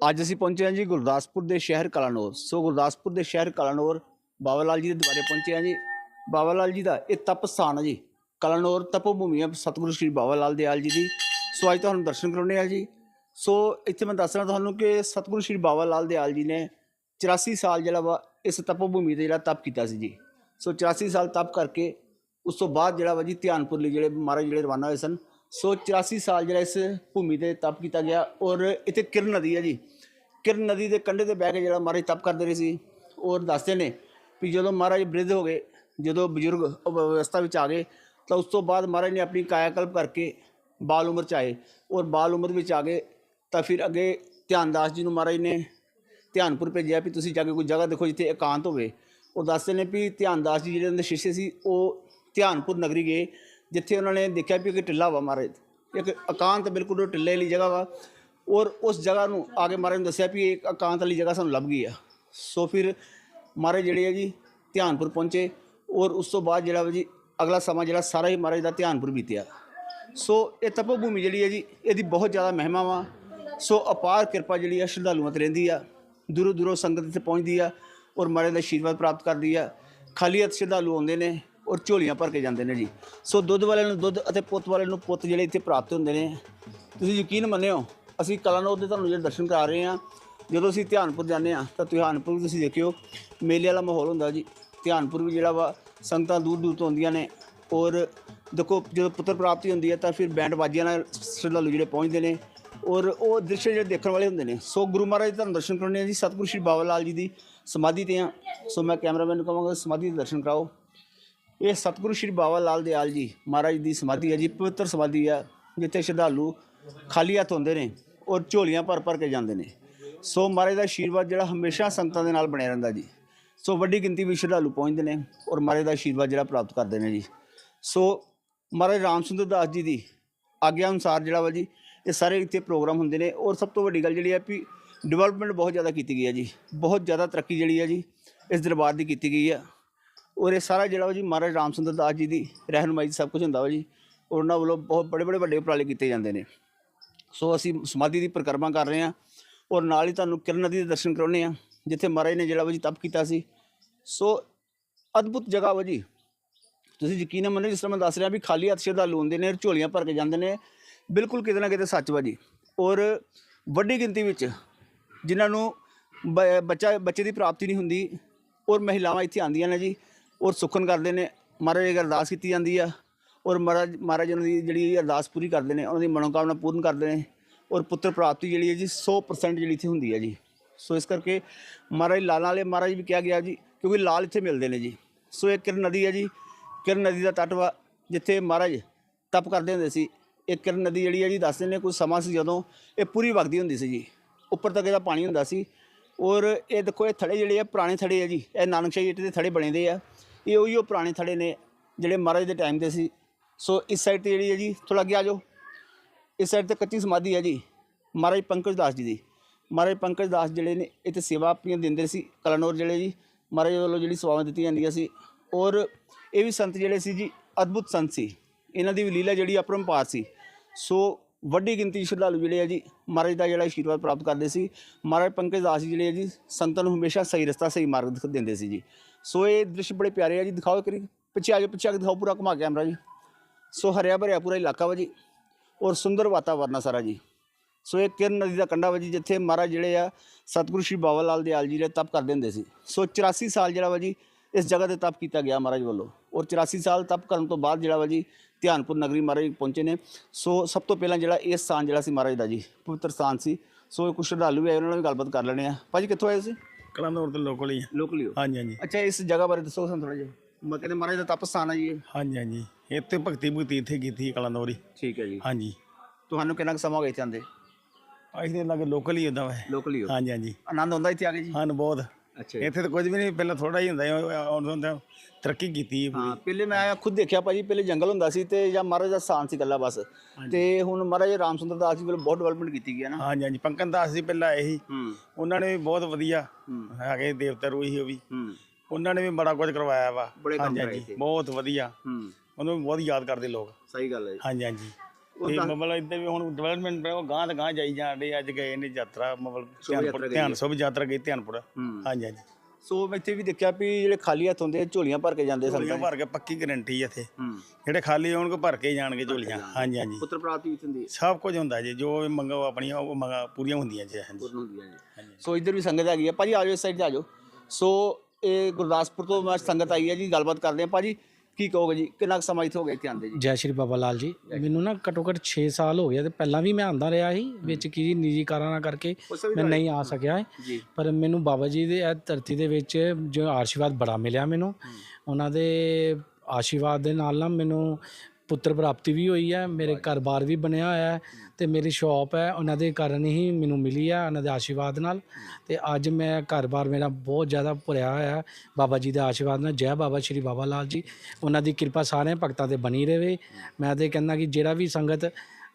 ਅੱਜ ਅਸੀਂ ਪਹੁੰਚੇ ਹਾਂ ਜੀ ਗੁਰਦਾਸਪੁਰ ਦੇ ਸ਼ਹਿਰ ਕਲਾਨੌਰ। ਸੋ ਗੁਰਦਾਸਪੁਰ ਦੇ ਸ਼ਹਿਰ ਕਲਾਨੌਰ ਬਾਬਾ ਲਾਲ ਜੀ ਦੇ ਦੁਆਰੇ ਪਹੁੰਚੇ ਹਾਂ ਜੀ। ਬਾਬਾ ਲਾਲ ਜੀ ਦਾ ਇਹ ਤਪ ਸਥਾਨ ਹੈ ਜੀ। ਕਲਾਨੌਰ ਤਪੋ ਭੂਮੀ ਹੈ ਸਤਿਗੁਰੂ ਸ੍ਰੀ ਬਾਬਾ ਲਾਲ ਦਿਆਲ ਜੀ ਦੀ। ਸੋ ਅੱਜ ਤੁਹਾਨੂੰ ਦਰਸ਼ਨ ਕਰਾਉਣੇ ਆ ਜੀ। ਸੋ ਇੱਥੇ ਮੈਂ ਦੱਸਣਾ ਤੁਹਾਨੂੰ ਕਿ ਸਤਿਗੁਰੂ ਸ੍ਰੀ ਬਾਬਾ ਲਾਲ ਦਿਆਲ ਜੀ ਨੇ 84 ਸਾਲ ਜਿਹੜਾ ਵਾ ਇਸ ਤਪੋ ਭੂਮੀ ਤੇ ਜਿਹੜਾ ਤਪ ਕੀਤਾ ਸੀ ਜੀ। ਸੋ 84 ਸਾਲ ਤਪ ਕਰਕੇ ਉਸ ਤੋਂ ਬਾਅਦ ਜਿਹੜਾ ਵਾ ਜੀ ਧਿਆਨਪੁਰ ਲਈ ਜਿਹੜੇ ਮਹਾਰਾਜ ਜਿਹੜੇ ਰਵਾਨਾ ਹੋਏ ਸਨ ਸੋ 84 ਸਾਲ ਜਿਹੜਾ ਇਸ ਭੂਮੀ ਤੇ ਤਪ ਕੀਤਾ ਗਿਆ ਔਰ ਇੱਥੇ ਕਿਰਨ ਨਦੀ ਹੈ ਜੀ। ਕਿਰਨ ਨਦੀ ਦੇ ਕੰਢੇ ਤੇ ਬਹਿ ਕੇ ਜਿਹੜਾ ਮਹਾਰਾਜ ਤਪ ਕਰਦੇ ਰਹੇ ਸੀ ਔਰ ਦੱਸਦੇ ਨੇ ਵੀ ਜਦੋਂ ਮਹਾਰਾਜ ਬ੍ਰਿਧ ਹੋ ਗਏ, ਜਦੋਂ ਬਜ਼ੁਰਗ ਅਵਸਥਾ ਵਿੱਚ ਆ ਗਏ, ਤਾਂ ਉਸ ਤੋਂ ਬਾਅਦ ਮਹਾਰਾਜ ਨੇ ਆਪਣੀ ਕਾਇਆਕਲਪ ਕਰਕੇ ਬਾਲ ਉਮਰ ਚ ਆਏ ਔਰ ਬਾਲ ਉਮਰ ਵਿੱਚ ਆ ਗਏ, ਤਾਂ ਫਿਰ ਅੱਗੇ ਧਿਆਨਦਾਸ ਜੀ ਨੂੰ ਮਹਾਰਾਜ ਨੇ ਧਿਆਨਪੁਰ ਭੇਜਿਆ ਵੀ ਤੁਸੀਂ ਜਾ ਕੇ ਕੋਈ ਜਗ੍ਹਾ ਦੇਖੋ ਜਿੱਥੇ ਇਕਾਂਤ ਹੋਵੇ। ਉਹ ਦੱਸਦੇ ਨੇ ਵੀ ਧਿਆਨਦਾਸ ਜੀ ਜਿਹੜੇ ਉਹਨਾਂ ਦੇ ਸ਼ਿਸ਼ੇ ਸੀ, ਉਹ ਧਿਆਨਪੁਰ ਨਗਰੀ ਗਏ ਜਿੱਥੇ ਉਹਨਾਂ ਨੇ ਦੇਖਿਆ ਵੀ ਇੱਕ ਟਿੱਲਾ ਵਾ ਮਹਾਰਾਜ ਇੱਕ ਇਕਾਂਤ ਬਿਲਕੁਲ ਉਹ ਟਿੱਲੇ ਵਾਲੀ ਜਗ੍ਹਾ ਵਾ, ਔਰ ਉਸ ਜਗ੍ਹਾ ਨੂੰ ਆ ਕੇ ਮਹਾਰਾਜ ਨੂੰ ਦੱਸਿਆ ਵੀ ਇਹ ਇੱਕ ਇਕਾਂਤ ਵਾਲੀ ਜਗ੍ਹਾ ਸਾਨੂੰ ਲੱਭ ਗਈ ਆ। ਸੋ ਫਿਰ ਮਹਾਰਾਜ ਜਿਹੜੇ ਆ ਜੀ ਧਿਆਨਪੁਰ ਪਹੁੰਚੇ, ਔਰ ਉਸ ਤੋਂ ਬਾਅਦ ਜਿਹੜਾ ਵਾ ਜੀ ਅਗਲਾ ਸਮਾਂ ਜਿਹੜਾ ਸਾਰਾ ਹੀ ਮਹਾਰਾਜ ਦਾ ਧਿਆਨਪੁਰ ਬੀਤਿਆ। ਸੋ ਇਹ ਤਪੋ ਭੂਮੀ ਜਿਹੜੀ ਹੈ ਜੀ, ਇਹਦੀ ਬਹੁਤ ਜ਼ਿਆਦਾ ਮਹਿਮਾ ਵਾ। ਸੋ ਅਪਾਰ ਕਿਰਪਾ ਜਿਹੜੀ ਆ ਸ਼ਰਧਾਲੂਆਂ ਤੇ ਰਹਿੰਦੀ ਆ, ਦੂਰੋਂ ਦੂਰੋਂ ਸੰਗਤ ਇੱਥੇ ਪਹੁੰਚਦੀ ਆ, ਔਰ ਮਹਾਰਾਜ ਦਾ ਆਸ਼ੀਰਵਾਦ ਪ੍ਰਾਪਤ ਕਰਦੀ ਆ। ਖਾਲੀ ਹੱਥ ਸ਼ਰਧਾਲੂ ਆਉਂਦੇ ਨੇ ਔਰ ਝੋਲੀਆਂ ਭਰ ਕੇ ਜਾਂਦੇ ਨੇ ਜੀ। ਸੋ ਦੁੱਧ ਵਾਲੇ ਨੂੰ ਦੁੱਧ ਅਤੇ ਪੁੱਤ ਵਾਲੇ ਨੂੰ ਪੁੱਤ ਜਿਹੜੇ ਇੱਥੇ ਪ੍ਰਾਪਤ ਹੁੰਦੇ ਨੇ, ਤੁਸੀਂ ਯਕੀਨ ਮੰਨਿਓ, ਅਸੀਂ ਕਲਾਨੌਰ ਦੇ ਤੁਹਾਨੂੰ ਜਿਹੜੇ ਦਰਸ਼ਨ ਕਰਾ ਰਹੇ ਹਾਂ। ਜਦੋਂ ਅਸੀਂ ਧਿਆਨਪੁਰ ਜਾਂਦੇ ਹਾਂ, ਤਾਂ ਧਿਆਨਪੁਰ ਵੀ ਤੁਸੀਂ ਦੇਖਿਓ, ਮੇਲੇ ਵਾਲਾ ਮਾਹੌਲ ਹੁੰਦਾ ਜੀ। ਧਿਆਨਪੁਰ ਵੀ ਜਿਹੜਾ ਵਾ, ਸੰਗਤਾਂ ਦੂਰ ਦੂਰ ਤੋਂ ਆਉਂਦੀਆਂ ਨੇ। ਔਰ ਦੇਖੋ, ਜਦੋਂ ਪੁੱਤਰ ਪ੍ਰਾਪਤੀ ਹੁੰਦੀ ਹੈ, ਤਾਂ ਫਿਰ ਬੈਂਡ ਬਾਜੀਆਂ ਨਾਲ ਸ਼ਰਧਾਲੂ ਜਿਹੜੇ ਪਹੁੰਚਦੇ ਨੇ। ਔਰ ਉਹ ਦ੍ਰਿਸ਼ ਜਿਹੜੇ ਦੇਖਣ ਵਾਲੇ ਹੁੰਦੇ ਨੇ। ਸੋ ਗੁਰੂ ਮਹਾਰਾਜ ਦੇ ਤੁਹਾਨੂੰ ਦਰਸ਼ਨ ਕਰਾਉਣੇ ਆ ਜੀ। ਸਤਿਗੁਰੂ ਸ਼੍ਰੀ ਬਾਬਾ ਲਾਲ ਜੀ ਦੀ ਸਮਾਧੀ ਤੇ ਆ ਸੋ ਮੈਂ ਕੈਮਰਾਮੈਨ ਨੂੰ ਕਹਾਂਗਾ, ਸਮਾਧੀ ਦੇ ਦਰਸ਼ਨ ਕਰਾਓ। ਇਹ ਸਤਿਗੁਰੂ ਸ਼੍ਰੀ ਬਾਬਾ ਲਾਲ ਦਿਆਲ ਜੀ ਮਹਾਰਾਜ ਦੀ ਸਮਾਧੀ ਹੈ ਜੀ, ਪਵਿੱਤਰ ਸਮਾਧੀ ਆ, ਜਿੱਥੇ ਸ਼ਰਧਾਲੂ ਖਾਲੀ ਹੱਥ ਹੁੰਦੇ ਨੇ ਔਰ ਝੋਲੀਆਂ ਭਰ ਭਰ ਕੇ ਜਾਂਦੇ ਨੇ। ਸੋ ਮਹਾਰਾਜ ਦਾ ਆਸ਼ੀਰਵਾਦ ਜਿਹੜਾ ਹਮੇਸ਼ਾ ਸੰਗਤਾਂ ਦੇ ਨਾਲ ਬਣਿਆ ਰਹਿੰਦਾ ਜੀ। ਸੋ ਵੱਡੀ ਗਿਣਤੀ ਵਿੱਚ ਸ਼ਰਧਾਲੂ ਪਹੁੰਚਦੇ ਨੇ ਔਰ ਮਹਾਰਾਜ ਦਾ ਆਸ਼ੀਰਵਾਦ ਜਿਹੜਾ ਪ੍ਰਾਪਤ ਕਰਦੇ ਨੇ ਜੀ। ਸੋ ਮਹਾਰਾਜ ਰਾਮ ਸੁੰਦਰ ਦਾਸ ਜੀ ਦੀ ਆਗਿਆ ਅਨੁਸਾਰ ਜਿਹੜਾ ਵਾ ਜੀ, ਇਹ ਸਾਰੇ ਇੱਥੇ ਪ੍ਰੋਗਰਾਮ ਹੁੰਦੇ ਨੇ ਔਰ ਸਭ ਤੋਂ ਵੱਡੀ ਗੱਲ ਜਿਹੜੀ ਹੈ ਵੀ ਡਿਵੈਲਪਮੈਂਟ ਬਹੁਤ ਜ਼ਿਆਦਾ ਕੀਤੀ ਗਈ ਹੈ ਜੀ। ਬਹੁਤ ਜ਼ਿਆਦਾ ਤਰੱਕੀ ਜਿਹੜੀ ਹੈ ਜੀ, ਇਸ ਦਰਬਾਰ ਦੀ ਕੀਤੀ ਗਈ ਹੈ ਔਰ ਇਹ ਸਾਰਾ ਜਿਹੜਾ ਵਾ ਜੀ ਮਹਾਰਾਜ ਰਾਮ ਸੁੰਦਰ ਦਾਸ ਜੀ ਦੀ ਰਹਿਨੁਮਾਈ ਸਭ ਕੁਝ ਹੁੰਦਾ ਵਾ ਜੀ। ਔਰ ਉਹਨਾਂ ਵੱਲੋਂ ਬਹੁਤ ਬੜੇ ਬੜੇ ਵੱਡੇ ਉਪਰਾਲੇ ਕੀਤੇ ਜਾਂਦੇ ਨੇ। ਸੋ ਅਸੀਂ ਸਮਾਧੀ ਦੀ ਪਰਿਕਰਮਾ ਕਰ ਰਹੇ ਹਾਂ ਔਰ ਨਾਲ ਹੀ ਤੁਹਾਨੂੰ ਕਿਰਨ ਨਦੀ ਦੇ ਦਰਸ਼ਨ ਕਰਾਉਣੇ ਆ ਜਿੱਥੇ ਮਹਾਰਾਜ ਨੇ ਜਿਹੜਾ ਵਾ ਜੀ ਤਪ ਕੀਤਾ ਸੀ। ਸੋ ਅਦਭੁਤ ਜਗ੍ਹਾ ਵਾ ਜੀ। ਤੁਸੀਂ ਯਕੀਨ ਮੰਨੋ ਜਿਸ ਤਰ੍ਹਾਂ ਮੈਂ ਦੱਸ ਰਿਹਾ ਵੀ ਖਾਲੀ ਹੱਥ ਸ਼ਰਧਾਲੂ ਹੁੰਦੇ ਨੇ ਔਰ ਝੋਲੀਆਂ ਭਰ ਕੇ ਜਾਂਦੇ ਨੇ, ਬਿਲਕੁਲ ਕਿਤੇ ਨਾ ਕਿਤੇ ਸੱਚ ਵਾ ਜੀ। ਔਰ ਵੱਡੀ ਗਿਣਤੀ ਵਿੱਚ ਜਿਨ੍ਹਾਂ ਨੂੰ ਬ- ਬੱਚਾ ਬੱਚੇ ਦੀ ਪ੍ਰਾਪਤੀ ਨਹੀਂ ਹੁੰਦੀ ਔਰ ਮਹਿਲਾਵਾਂ ਇੱਥੇ ਆਉਂਦੀਆਂ ਨੇ ਜੀ ਔਰ ਸੁਖਨ ਕਰਦੇ ਨੇ। ਮਹਾਰਾਜ ਦੀ ਅਰਦਾਸ ਕੀਤੀ ਜਾਂਦੀ ਆ। ਔਰ ਮਹਾਰਾਜ ਮਹਾਰਾਜ ਉਹਨਾਂ ਦੀ ਜਿਹੜੀ ਅਰਦਾਸ ਪੂਰੀ ਕਰਦੇ ਨੇ, ਉਹਨਾਂ ਦੀ ਮਨੋਕਾਮਨਾ ਪੂਰਨ ਕਰਦੇ ਨੇ। ਔਰ ਪੁੱਤਰ ਪ੍ਰਾਪਤੀ ਜਿਹੜੀ ਹੈ ਜੀ 100% ਜਿਹੜੀ ਇੱਥੇ ਹੁੰਦੀ ਹੈ ਜੀ। ਸੋ ਇਸ ਕਰਕੇ ਮਹਾਰਾਜ ਲਾਲਾਂ ਵਾਲੇ ਮਹਾਰਾਜ ਵੀ ਕਿਹਾ ਗਿਆ ਜੀ, ਕਿਉਂਕਿ ਲਾਲ ਇੱਥੇ ਮਿਲਦੇ ਨੇ ਜੀ। ਸੋ ਇਹ ਕਿਰਨ ਨਦੀ ਹੈ ਜੀ। ਕਿਰਨ ਨਦੀ ਦਾ ਤੱਟ ਵਾ, ਜਿੱਥੇ ਮਹਾਰਾਜ ਤਪ ਕਰਦੇ ਹੁੰਦੇ ਸੀ। ਇਹ ਕਿਰਨ ਨਦੀ ਜਿਹੜੀ ਹੈ ਜੀ, ਦੱਸਦੇ ਨੇ ਕੋਈ ਸਮਾਂ ਸੀ ਜਦੋਂ ਇਹ ਪੂਰੀ ਵਗਦੀ ਹੁੰਦੀ ਸੀ ਜੀ। ਉੱਪਰ ਤੱਕ ਇਹਦਾ ਪਾਣੀ ਹੁੰਦਾ ਸੀ। ਔਰ ਇਹ ਦੇਖੋ, ਇਹ ਥੜੇ ਜਿਹੜੇ ਆ, ਪੁਰਾਣੇ ਥੜੇ ਆ ਜੀ। ਇਹ ਨਾਨਕਸ਼ਾਹੀ ਇੱਟ ਦੇ ਥੜੇ ਬਣੇ ਦੇ ਆ। ਇਹ ਉਹੀ ਉਹ ਪੁਰਾਣੇ ਥੜੇ ਨੇ ਜਿਹੜੇ ਮਹਾਰਾਜ ਦੇ ਟਾਈਮ ਦੇ ਸੀ। ਸੋ ਇਸ ਸਾਈਡ ਤੇ ਜਿਹੜੀ ਹੈ ਜੀ ਥੋੜਾ ਅੱਗੇ ਆ ਜਾਓ। ਇਸ ਸਾਈਡ ਤੇ ਕੱਚੀ ਸਮਾਧੀ ਹੈ ਜੀ, ਮਹਾਰਾਜ ਪੰਕਜ ਦਾਸ ਜੀ ਦੀ। ਮਹਾਰਾਜ ਪੰਕਜ ਦਾਸ ਜਿਹੜੇ ਨੇ ਇੱਥੇ ਸੇਵਾ ਆਪਣੀਆਂ ਦਿੰਦੇ ਸੀ, ਕਲਾਨੌਰ ਜਿਹੜੇ ਜੀ ਮਹਾਰਾਜ ਵੱਲੋਂ ਜਿਹੜੀ ਸੇਵਾਵਾਂ ਦਿੱਤੀਆਂ ਜਾਂਦੀਆਂ ਸੀ। ਔਰ ਇਹ ਵੀ ਸੰਤ ਜਿਹੜੇ ਸੀ ਜੀ, ਅਦਭੁਤ ਸੰਤ ਸੀ। ਇਹਨਾਂ ਦੀ ਵੀ ਲੀਲਾ ਜਿਹੜੀ ਅਪਰੰਪਾਰ ਸੀ। ਸੋ ਵੱਡੀ ਗਿਣਤੀ 'ਚ ਸ਼ਰਧਾਲੂ ਜਿਹੜੇ ਆ ਜੀ, ਮਹਾਰਾਜ ਦਾ ਜਿਹੜਾ ਆਸ਼ੀਰਵਾਦ ਪ੍ਰਾਪਤ ਕਰਦੇ ਸੀ। ਮਹਾਰਾਜ ਪੰਕਜ ਦਾਸ ਜੀ ਜਿਹੜੇ ਆ ਜੀ, ਸੰਤਾਂ ਨੂੰ ਹਮੇਸ਼ਾ ਸਹੀ ਰਸਤਾ, ਸਹੀ ਮਾਰਗ ਦਿੰਦੇ ਸੀ ਜੀ। ਸੋ ਇਹ ਦ੍ਰਿਸ਼ ਬੜੇ ਪਿਆਰੇ ਆ ਜੀ, ਦਿਖਾਓ ਕਰੀ ਪਿੱਛੇ ਆ ਜਾਓ, ਪਿੱਛੇ ਆ ਕੇ ਦਿਖਾਓ ਪੂਰਾ ਘੁਮਾ ਕੇ ਕੈਮਰਾ ਜੀ। ਸੋ ਹਰਿਆ ਭਰਿਆ ਪੂਰਾ ਇਲਾਕਾ ਵਾ ਜੀ, ਔਰ ਸੁੰਦਰ ਵਾਤਾਵਰਨ ਆ ਸਾਰਾ ਜੀ। ਸੋ ਇਹ ਕਿਰਨ ਨਦੀ ਦਾ ਕੰਢਾ ਵਾ ਜੀ, ਜਿੱਥੇ ਮਹਾਰਾਜ ਜਿਹੜੇ ਆ ਸਤਿਗੁਰੂ ਸ਼੍ਰੀ ਬਾਬਾ ਲਾਲ ਦਿਆਲ ਜੀ ਨੇ ਤਪ ਕਰਦੇ ਹੁੰਦੇ ਸੀ। ਸੋ 84 ਸਾਲ ਜਿਹੜਾ ਵਾ ਜੀ, ਇਸ ਜਗ੍ਹਾ ਤੇ ਤਪ ਕੀਤਾ ਗਿਆ ਮਹਾਰਾਜ ਵੱਲੋਂ। ਔਰ 84 ਸਾਲ ਤਪ ਕਰਨ ਤੋਂ ਬਾਅਦ ਜਿਹੜਾ ਵਾ ਜੀ, ਧਿਆਨਪੁਰ ਨਗਰੀ ਮਹਾਰਾਜ ਪਹੁੰਚੇ ਨੇ। ਸੋ ਸਭ ਤੋਂ ਪਹਿਲਾਂ ਜਿਹੜਾ ਇਹ ਸਥਾਨ ਜਿਹੜਾ ਸੀ ਮਹਾਰਾਜ ਦਾ ਜੀ, ਪਵਿੱਤਰ ਸਥਾਨ ਸੀ। ਸੋ ਕੁਝ ਸ਼ਰਧਾਲੂ ਵੀ ਆਏ, ਉਹਨਾਂ ਨਾਲ ਵੀ ਗੱਲਬਾਤ ਕਰ ਲੈਣੇ ਆ ਭਾਜੀ, ਕਿੱਥੋਂ ਆਏ ਸੀ ਕਲਾਨੌਰ ਦੇ ਲੋਕਲ ਹੀ ਆ। ਲੋਕਲੀ ਹੋ ਹਾਂਜੀ ਹਾਂਜੀ। ਅੱਛਾ ਇਸ ਜਗ੍ਹਾ ਬਾਰੇ ਦੱਸੋ ਸਾਨੂੰ ਥੋੜਾ ਜਿਹਾ। ਮੈਂ ਕਹਿੰਦੇ ਮਹਾਰਾਜ ਦਾ ਤਪ ਸਥਾਨ ਹੈ ਜੀ ਇਹ। ਹਾਂਜੀ ਹਾਂਜੀ। ਇੱਥੇ ਭਗਤੀ ਭਗਤੀ ਇੱਥੇ ਕੀਤੀ ਕਲਾਨੌਰ ਹੀ ਠੀਕ ਹੈ ਜੀ। ਹਾਂਜੀ। ਤੁਹਾਨੂੰ ਕਿੰਨਾ ਕੁ ਸਮਾਂ ਹੋ ਗਿਆ ਇੱਥੇ ਆਂਦੇ ਅਸੀਂ ਦੇ ਲਾਗੇ ਲੋਕਲ ਹੀ ਹੁੰਦਾ ਵਾ ਲੋਕਲੀ ਹੋ ਹਾਂਜੀ ਹਾਂਜੀ। ਆਨੰਦ ਆਉਂਦਾ ਇੱਥੇ ਆ ਕੇ ਜੀ? ਹਨ ਬਹੁਤ। ਅੱਛਾ ਇੱਥੇ ਤਾਂ ਕੁਝ ਵੀ ਨਹੀਂ ਪਹਿਲਾਂ ਥੋੜਾ ਹੀ ਹੁੰਦਾ ਸੀ, ਆਉਂਦਾ ਹੁੰਦਾ ਤਰੱਕੀ ਕੀਤੀ ਹੈ ਪੂਰੀ। ਹਾਂ ਪਹਿਲੇ ਮੈਂ ਖੁਦ ਦੇਖਿਆ ਭਾਜੀ ਪਹਿਲੇ ਜੰਗਲ ਹੁੰਦਾ ਸੀ ਤੇ ਜਾਂ ਮਹਾਰਾਜ ਦਾ ਸਥਾਨ ਸੀ ਗੱਲਾ ਬਸ। ਤੇ ਹੁਣ ਮਹਾਰਾਜ ਰਾਮ ਸੁੰਦਰ ਦਾਸ ਜੀ ਵੱਲੋਂ ਬਹੁਤ ਡਿਵੈਲਪਮੈਂਟ ਕੀਤੀ ਗਈ ਹੈ ਨਾ। ਹਾਂਜੀ ਹਾਂਜੀ ਪੰਕਨ ਦਾਸ ਜੀ ਪਹਿਲਾਂ ਆਏ ਸੀ। ਹੂੰ। ਉਹਨਾਂ ਨੇ ਵੀ ਬਹੁਤ ਵਧੀਆ ਹੂੰ। ਹੈਗੇ ਦੇਵਤਾ ਰੂਹੀ ਸੀ ਉਹ ਵੀ। ਹੂੰ। ਉਹਨਾਂ ਨੇ ਵੀ ਬੜਾ ਕੁਝ ਕਰਵਾਇਆ ਵਾ। ਬੜੇ ਕੰਮ ਕਰਾਏ। ਬਹੁਤ ਵਧੀਆ। ਹੂੰ। ਉਹਨੂੰ ਬਹੁਤ ਯਾਦ ਕਰਦੇ ਲੋਕ। ਸਹੀ ਗੱਲ ਹੈ ਜੀ। ਹਾਂਜੀ ਹਾਂਜੀ। ਤੇ ਮਤਲਬ ਇੱਦਾਂ ਵੀ ਹੁਣ ਡਿਵੈਲਪਮੈਂਟ ਉਹ ਗਾਂ ਤੇ ਗਾਂ ਜਾਈ ਜਾਂਦੇ ਅੱਜ ਗਏ ਨੇ ਯਾਤਰਾ ਮਤਲਬ ਧਿਆਨਪੁਰ ਧਿਆਨ ਸੁਭ ਯਾਤਰਾ ਗਈ ਧਿਆਨਪੁਰ। ਹਾਂਜੀ ਹਾਂਜੀ। ਸੋ ਮੈਂ ਇੱਥੇ ਵੀ ਦੇਖਿਆ ਵੀ ਜਿਹੜੇ ਖਾਲੀ ਹੱਥ ਹੁੰਦੇ ਆ, ਝੋਲੀਆਂ ਭਰ ਕੇ ਜਾਂਦੇ ਝੋਲੀਆਂ ਸੰਗਤਾਂ। ਭਰ ਕੇ ਪੱਕੀ ਗਾਰੰਟੀ ਇੱਥੇ। ਹੂੰ। ਜਿਹੜੇ ਖਾਲੀ ਕੋ ਭਰ ਕੇ ਜਾਣਗੇ ਝੋਲੀਆਂ। ਹਾਂਜੀ ਹਾਂਜੀ। ਪੁੱਤਰ ਪ੍ਰਾਪਤੀ ਵੀ ਹੁੰਦੀ ਸਭ ਕੁਝ ਹੁੰਦਾ ਜੀ ਜੋ ਵੀ ਮੰਗੋ ਆਪਣੀਆਂ ਉਹ ਮੰਗਾ ਪੂਰੀਆਂ ਹੁੰਦੀਆਂ ਜੀ ਹਾਂਜੀ। ਸੋ ਇੱਧਰ ਵੀ ਸੰਗਤ ਹੈਗੀ ਹੈ ਭਾਜੀ ਆਜੋ ਇਸ ਸਾਈਡ ਤੇ ਆਜੋ। ਸੋ ਇਹ ਗੁਰਦਾਸਪੁਰ ਤੋਂ ਮੈਂ ਸੰਗਤ ਆਈ ਹੈ ਜੀ ਗੱਲਬਾਤ ਕਰਦੇ ਹਾਂ ਭਾਜੀ ਕੀ ਕਹੋਗੇ ਜੀ? ਕਿੰਨਾ ਕੁ ਸਮਾਂ ਇੱਥੇ ਹੋ ਗਿਆ ਇੱਥੇ ਆਂਦੇ ਜੀ? ਜੈ ਸ਼੍ਰੀ ਬਾਬਾ ਲਾਲ ਜੀ। ਮੈਨੂੰ ਨਾ ਘੱਟੋ ਘੱਟ 6 ਸਾਲ ਹੋ ਗਏ ਤੇ ਪਹਿਲਾਂ ਵੀ ਮੈਂ ਆਂਦਾ ਰਿਹਾ ਸੀ ਵਿੱਚ ਕੀ ਨਿੱਜੀ ਕਾਰਨਾਂ ਕਰਕੇ ਮੈਂ ਨਹੀਂ ਆ ਸਕਿਆ ਪਰ ਮੈਨੂੰ ਬਾਬਾ ਜੀ ਦੇ ਇਹ ਧਰਤੀ ਦੇ ਵਿੱਚ ਜੋ ਆਸ਼ੀਰਵਾਦ ਬੜਾ ਮਿਲਿਆ ਮੈਨੂੰ। ਉਹਨਾਂ ਦੇ ਆਸ਼ੀਰਵਾਦ ਦੇ ਨਾਲ ਨਾ ਮੈਨੂੰ ਪੁੱਤਰ ਪ੍ਰਾਪਤੀ ਵੀ ਹੋਈ ਹੈ ਮੇਰੇ ਘਰ-ਬਾਰ ਵੀ ਬਣਿਆ ਹੋਇਆ ਹੈ ਤੇ ਮੇਰੀ ਸ਼ਾਪ ਹੈ ਉਹਨਾਂ ਦੇ ਕਾਰਨ ਹੀ ਮੈਨੂੰ ਮਿਲੀ ਹੈ ਉਹਨਾਂ ਦੇ ਆਸ਼ੀਰਵਾਦ ਨਾਲ। ਤੇ ਅੱਜ ਮੈਂ ਘਰ-ਬਾਰ ਮੇਰਾ ਬਹੁਤ ਜ਼ਿਆਦਾ ਭਰਿਆ ਹੋਇਆ ਹੈ। ਬਾਬਾ ਜੀ ਦੇ ਆਸ਼ੀਰਵਾਦ ਨਾਲ ਜੈ ਬਾਬਾ ਸ਼੍ਰੀ ਬਾਬਾ ਲਾਲ ਜੀ। ਉਹਨਾਂ ਦੀ ਕਿਰਪਾ ਸਾਰਿਆਂ ਭਗਤਾਂ ਤੇ ਬਣੀ ਰਹੇ ਮੈਂ ਤੇ ਕਹਿੰਦਾ ਕਿ ਜਿਹੜਾ ਵੀ ਸੰਗਤ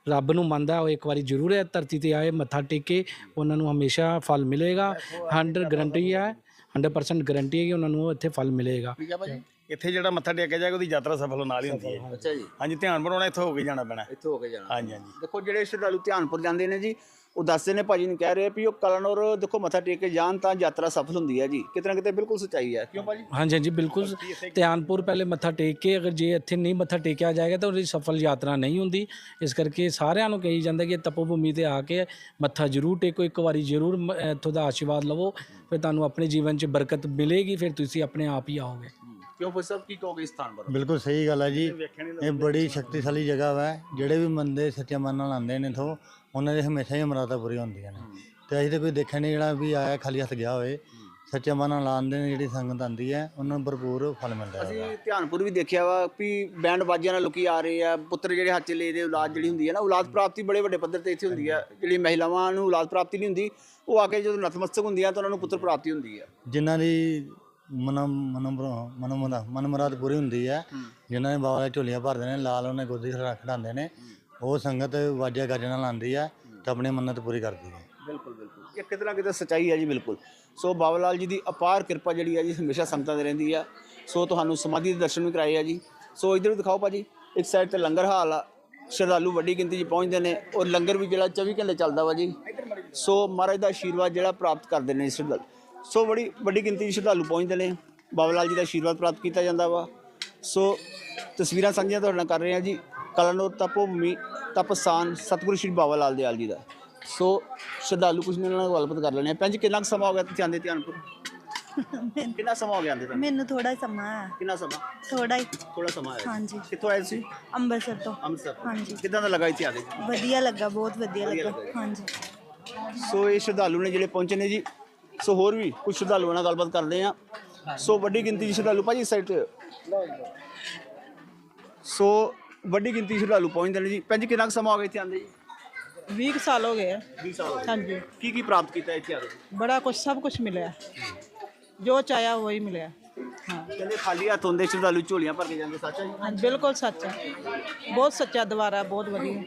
ਰੱਬ ਨੂੰ ਮੰਨਦਾ ਉਹ ਇੱਕ ਵਾਰੀ ਜ਼ਰੂਰ ਹੈ ਧਰਤੀ ਤੇ ਆਏ ਮੱਥਾ ਟੇਕੇ ਉਹਨਾਂ ਨੂੰ ਹਮੇਸ਼ਾ ਫਲ ਮਿਲੇਗਾ। 100 ਗਰੰਟੀ ਹੈ 100% ਗਰੰਟੀ ਹੈ ਕਿ ਉਹਨਾਂ ਨੂੰ ਇੱਥੇ ਫਲ ਮਿਲੇਗਾ। ਇੱਥੇ ਜਿਹੜਾ ਮੱਥਾ ਟੇਕਿਆ ਜਾਏਗਾ ਉਹਦੀ ਯਾਤਰਾ ਸਫਲ ਨਾਲ ਹੀ ਹੁੰਦੀ ਹੈ ਅੱਛਾ ਜੀ। ਹਾਂਜੀ ਧਿਆਨ ਬਣਾਉਣਾ ਇੱਥੋਂ ਹੋ ਕੇ ਜਾਣਾ ਪੈਣਾ। ਇੱਥੇ ਹੋ ਕੇ ਜਾਣਾ ਹਾਂਜੀ ਹਾਂਜੀ। ਦੇਖੋ ਜਿਹੜੇ ਸ਼ਰਧਾਲੂ ਧਿਆਨਪੁਰ ਜਾਂਦੇ ਨੇ ਜੀ ਉਹ ਦੱਸਦੇ ਨੇ ਭਾਜੀ ਨੂੰ ਕਹਿ ਰਹੇ ਵੀ ਉਹ ਕਲਨੌਰ ਦੇਖੋ ਮੱਥਾ ਟੇਕ ਕੇ ਜਾਣ ਤਾਂ ਯਾਤਰਾ ਸਫਲ ਹੁੰਦੀ ਹੈ ਜੀ। ਕਿਤੇ ਨਾ ਕਿਤੇ ਬਿਲਕੁਲ ਸੱਚਾਈ ਹੈ। ਕਿਉਂ ਭਾਜੀ? ਹਾਂਜੀ ਹਾਂਜੀ ਬਿਲਕੁਲ। ਧਿਆਨਪੁਰ ਪਹਿਲੇ ਮੱਥਾ ਟੇਕ ਕੇ ਅਗਰ ਜੇ ਇੱਥੇ ਨਹੀਂ ਮੱਥਾ ਟੇਕਿਆ ਜਾਏਗਾ ਤਾਂ ਉਹਦੀ ਸਫਲ ਯਾਤਰਾ ਨਹੀਂ ਹੁੰਦੀ। ਇਸ ਕਰਕੇ ਸਾਰਿਆਂ ਨੂੰ ਕਹੀ ਜਾਂਦਾ ਕਿ ਤਪੋ ਭੂਮੀ ਤੇ ਆ ਕੇ ਮੱਥਾ ਜ਼ਰੂਰ ਟੇਕੋ ਇੱਕ ਵਾਰੀ ਜ਼ਰੂਰ ਇੱਥੋਂ ਦਾ ਆਸ਼ੀਰਵਾਦ ਲਵੋ। ਫਿਰ ਤੁਹਾਨੂੰ ਆਪਣੇ ਜੀਵਨ 'ਚ ਬਰਕਤ ਮਿਲੇਗੀ ਫਿਰ ਤੁਸੀਂ ਆਪਣੇ ਆਪ ਹੀ ਆਓਗੇ। ਕਿਉਂ? ਫਿਰ ਸਭ ਕੀ ਕਹੋਗੇ ਇਸ ਸਥਾਨ ਬਾਰੇ ਬਿਲਕੁਲ ਸਹੀ ਗੱਲ ਹੈ ਜੀ। ਇਹ ਬੜੀ ਸ਼ਕਤੀਸ਼ਾਲੀ ਜਗ੍ਹਾ ਵਾ। ਜਿਹੜੇ ਵੀ ਬੰਦੇ ਸੱਚੇ ਮਨ ਨਾਲ ਆਉਂਦੇ ਨੇ ਇਥੋਂ ਉਹਨਾਂ ਦੇ ਹਮੇਸ਼ਾ ਹੀ ਮੁਰਾਦਾਂ ਪੂਰੀਆਂ ਹੁੰਦੀਆਂ ਨੇ। ਤੇ ਅਸੀਂ ਤਾਂ ਕੋਈ ਦੇਖਿਆ ਨਹੀਂ ਜਿਹੜਾ ਵੀ ਆਇਆ ਖਾਲੀ ਹੱਥ ਗਿਆ ਹੋਵੇ। ਸੱਚੇ ਮਨ ਨਾਲ ਆਉਂਦੇ ਨੇ ਜਿਹੜੀ ਸੰਗਤ ਆਉਂਦੀ ਹੈ ਉਹਨਾਂ ਨੂੰ ਭਰਪੂਰ ਫਲ ਮਿਲਦਾ ਹੈ। ਅਸੀਂ ਧਿਆਨਪੁਰ ਵੀ ਦੇਖਿਆ ਵਾ ਵੀ ਬੈਂਡ ਬਾਜਿਆਂ ਨਾਲ ਲੋਕੀ ਆ ਰਹੇ ਆ। ਪੁੱਤਰ ਜਿਹੜੇ ਹੱਥ 'ਚ ਲੈ ਦੇ ਔਲਾਦ ਜਿਹੜੀ ਹੁੰਦੀ ਹੈ ਨਾ ਔਲਾਦ ਪ੍ਰਾਪਤੀ ਬੜੇ ਵੱਡੇ ਪੱਧਰ ਤੇ ਇੱਥੇ ਹੁੰਦੀ ਆ। ਜਿਹੜੀ ਮਹਿਲਾਵਾਂ ਨੂੰ ਔਲਾਦ ਪ੍ਰਾਪਤੀ ਨਹੀਂ ਹੁੰਦੀ ਉਹ ਆ ਕੇ ਜਦੋਂ ਨਤਮਸਤਕ ਹੁੰਦੀਆਂ ਤਾਂ ਉਹਨਾਂ ਨੂੰ ਪੁੱਤਰ ਪ੍ਰਾਪਤੀ ਹੁੰਦੀ ਆ। ਜਿਨ੍ਹਾਂ ਦੀ ਮਨ ਮਨ ਮਨ ਮਨ ਮੁਰਾਦ ਪੂਰੀ ਹੁੰਦੀ ਹੈ। ਜਿਨ੍ਹਾਂ ਨੇ ਬਾਬਾ ਦੀਆਂ ਝੋਲੀਆਂ ਭਰਦੇ ਨੇ ਲਾਲ ਉਹਨੇ ਗੋਦੀ ਖੜਾਉਂਦੇ ਨੇ। ਉਹ ਸੰਗਤ ਵਾਜਿਆ ਗਾਜਾ ਨਾਲ ਆਉਂਦੀ ਹੈ ਤੇ ਆਪਣੀ ਮੰਨਤ ਪੂਰੀ ਕਰਦੀ ਹੈ ਬਿਲਕੁਲ ਬਿਲਕੁਲ। ਇਹ ਕਿਤੇ ਨਾ ਕਿਤੇ ਸਚਾਈ ਹੈ ਜੀ ਬਿਲਕੁਲ। ਸੋ ਬਾਬਾ ਲਾਲ ਜੀ ਦੀ ਅਪਾਰ ਕਿਰਪਾ ਜਿਹੜੀ ਹੈ ਜੀ ਹਮੇਸ਼ਾ ਸੰਗਤਾਂ ਦੇ ਰਹਿੰਦੀ ਆ। ਸੋ ਤੁਹਾਨੂੰ ਸਮਾਧੀ ਦੇ ਦਰਸ਼ਨ ਵੀ ਕਰਾਏ ਆ ਜੀ। ਸੋ ਇਧਰ ਦਿਖਾਓ ਭਾਜੀ ਇੱਕ ਸਾਈਡ ਤੇ ਲੰਗਰ ਹਾਲ ਆ। ਸ਼ਰਧਾਲੂ ਵੱਡੀ ਗਿਣਤੀ 'ਚ ਪਹੁੰਚਦੇ ਨੇ ਔਰ ਲੰਗਰ ਵੀ ਜਿਹੜਾ 24 ਘੰਟੇ ਚੱਲਦਾ ਵਾ ਜੀ। ਸੋ ਮਹਾਰਾਜ ਦਾ ਆਸ਼ੀਰਵਾਦ ਜਿਹੜਾ ਪ੍ਰਾਪਤ ਕਰਦੇ ਨੇ ਸ਼ਰਧਾਲੂ। ਸੋ ਬੜੀ ਵੱਡੀ ਗਿਣਤੀ 'ਚ ਸ਼ਰਧਾਲੂ ਪਹੁੰਚਦੇ ਨੇ। ਬਾਬਾ ਲਾਲ ਜੀ ਦਾ ਆਸ਼ੀਰਵਾਦ ਪ੍ਰਾਪਤ ਕੀਤਾ ਜਾਂਦਾ ਵਾ। ਸੋ ਤਸਵੀਰਾਂ ਸਾਂਝੀਆਂ ਤੁਹਾਡੇ ਨਾਲ ਕਰ ਰਹੇ ਹਾਂ ਜੀ। ਕਲਨੌਰ ਤਪੋਭੂਮੀ ਤਪਸਾਨ ਸਤਿਗੁਰੂ ਸ਼੍ਰੀ ਬਾਬਾ ਲਾਲ ਦਿਆਲ ਜੀ ਦਾ। ਸੋ ਸ਼ਰਧਾਲੂ ਕੁਝ ਨਾਲ ਗੱਲਬਾਤ ਕਰ ਲੈਣੇ ਆ। ਪੰਜ ਕਿੰਨਾ ਕੁ ਸਮਾਂ ਹੋ ਗਿਆ ਤੁਸੀਂ ਆਂਦੇ ਧਿਆਨਪੁਰ? ਕਿੰਨਾ ਸਮਾਂ ਹੋ ਗਿਆ ਆਂਦੇ ਤੁਹਾਨੂੰ ਮੈਨੂੰ ਥੋੜਾ ਸਮਾਂ ਹੈ ਕਿੰਨਾ ਸਮਾਂ? ਥੋੜਾ ਹੀ ਥੋੜਾ ਸਮਾਂ ਆਇਆ ਹਾਂਜੀ। ਕਿੱਥੋਂ ਆਏ ਸੀ ਅੰਮ੍ਰਿਤਸਰ ਤੋਂ। ਅੰਮ੍ਰਿਤਸਰ ਹਾਂਜੀ। ਕਿੱਦਾਂ ਦਾ ਲੱਗਾ ਇੱਥੇ ਆ ਕੇ ਵਧੀਆ ਲੱਗਾ ਬਹੁਤ ਵਧੀਆ ਵਧੀਆ ਲੱਗਾ। ਹਾਂਜੀ। ਸੋ ਇਹ ਸ਼ਰਧਾਲੂ ਨੇ ਜਿਹੜੇ ਪਹੁੰਚੇ ਨੇ ਜੀ ਸੋ ਹੋਰ ਵੀ ਕੁਝ ਸ਼ਰਧਾਲੂਆਂ ਨਾਲ ਗੱਲਬਾਤ ਕਰਦੇ ਆ ਸੋ ਵੱਡੀ ਗਿਣਤੀ ਚ ਸ਼ਰਧਾਲੂ ਭਾਜੀ ਸਾਈਡ ਤੇ। ਸੋ ਵੱਡੀ ਗਿਣਤੀ ਸ਼ਰਧਾਲੂ ਪਹੁੰਚਦੇ ਨੇ ਜੀ। ਪੰਜ ਕਿੰਨਾ ਕੁ ਸਮਾਂ ਹੋ ਗਿਆ ਇੱਥੇ ਆਂਦੇ ਜੀ? 20 ਕੁ ਸਾਲ ਹੋ ਗਏ ਆ। 20 ਸਾਲ ਹੋ ਗਏ। ਹਾਂਜੀ। ਕੀ ਕੀ ਪ੍ਰਾਪਤ ਕੀਤਾ ਇੱਥੇ ਆ ਕੇ? ਬੜਾ ਕੁਝ ਸਭ ਕੁਝ ਮਿਲਿਆ। ਜੋ ਚਾਹਿਆ ਉਹ ਹੀ ਮਿਲਿਆ। ਹਾਂ। ਕਹਿੰਦੇ ਖਾਲੀ ਹੱਥ ਹੁੰਦੇ ਸ਼ਰਧਾਲੂ ਝੋਲੀਆਂ ਭਰ ਕੇ ਜਾਂਦੇ ਸੱਚ ਜੀ? ਹਾਂਜੀ ਬਿਲਕੁਲ ਸੱਚ ਹੈ ਬਹੁਤ ਸੱਚਾ ਦੁਆਰਾ ਬਹੁਤ ਵਧੀਆ।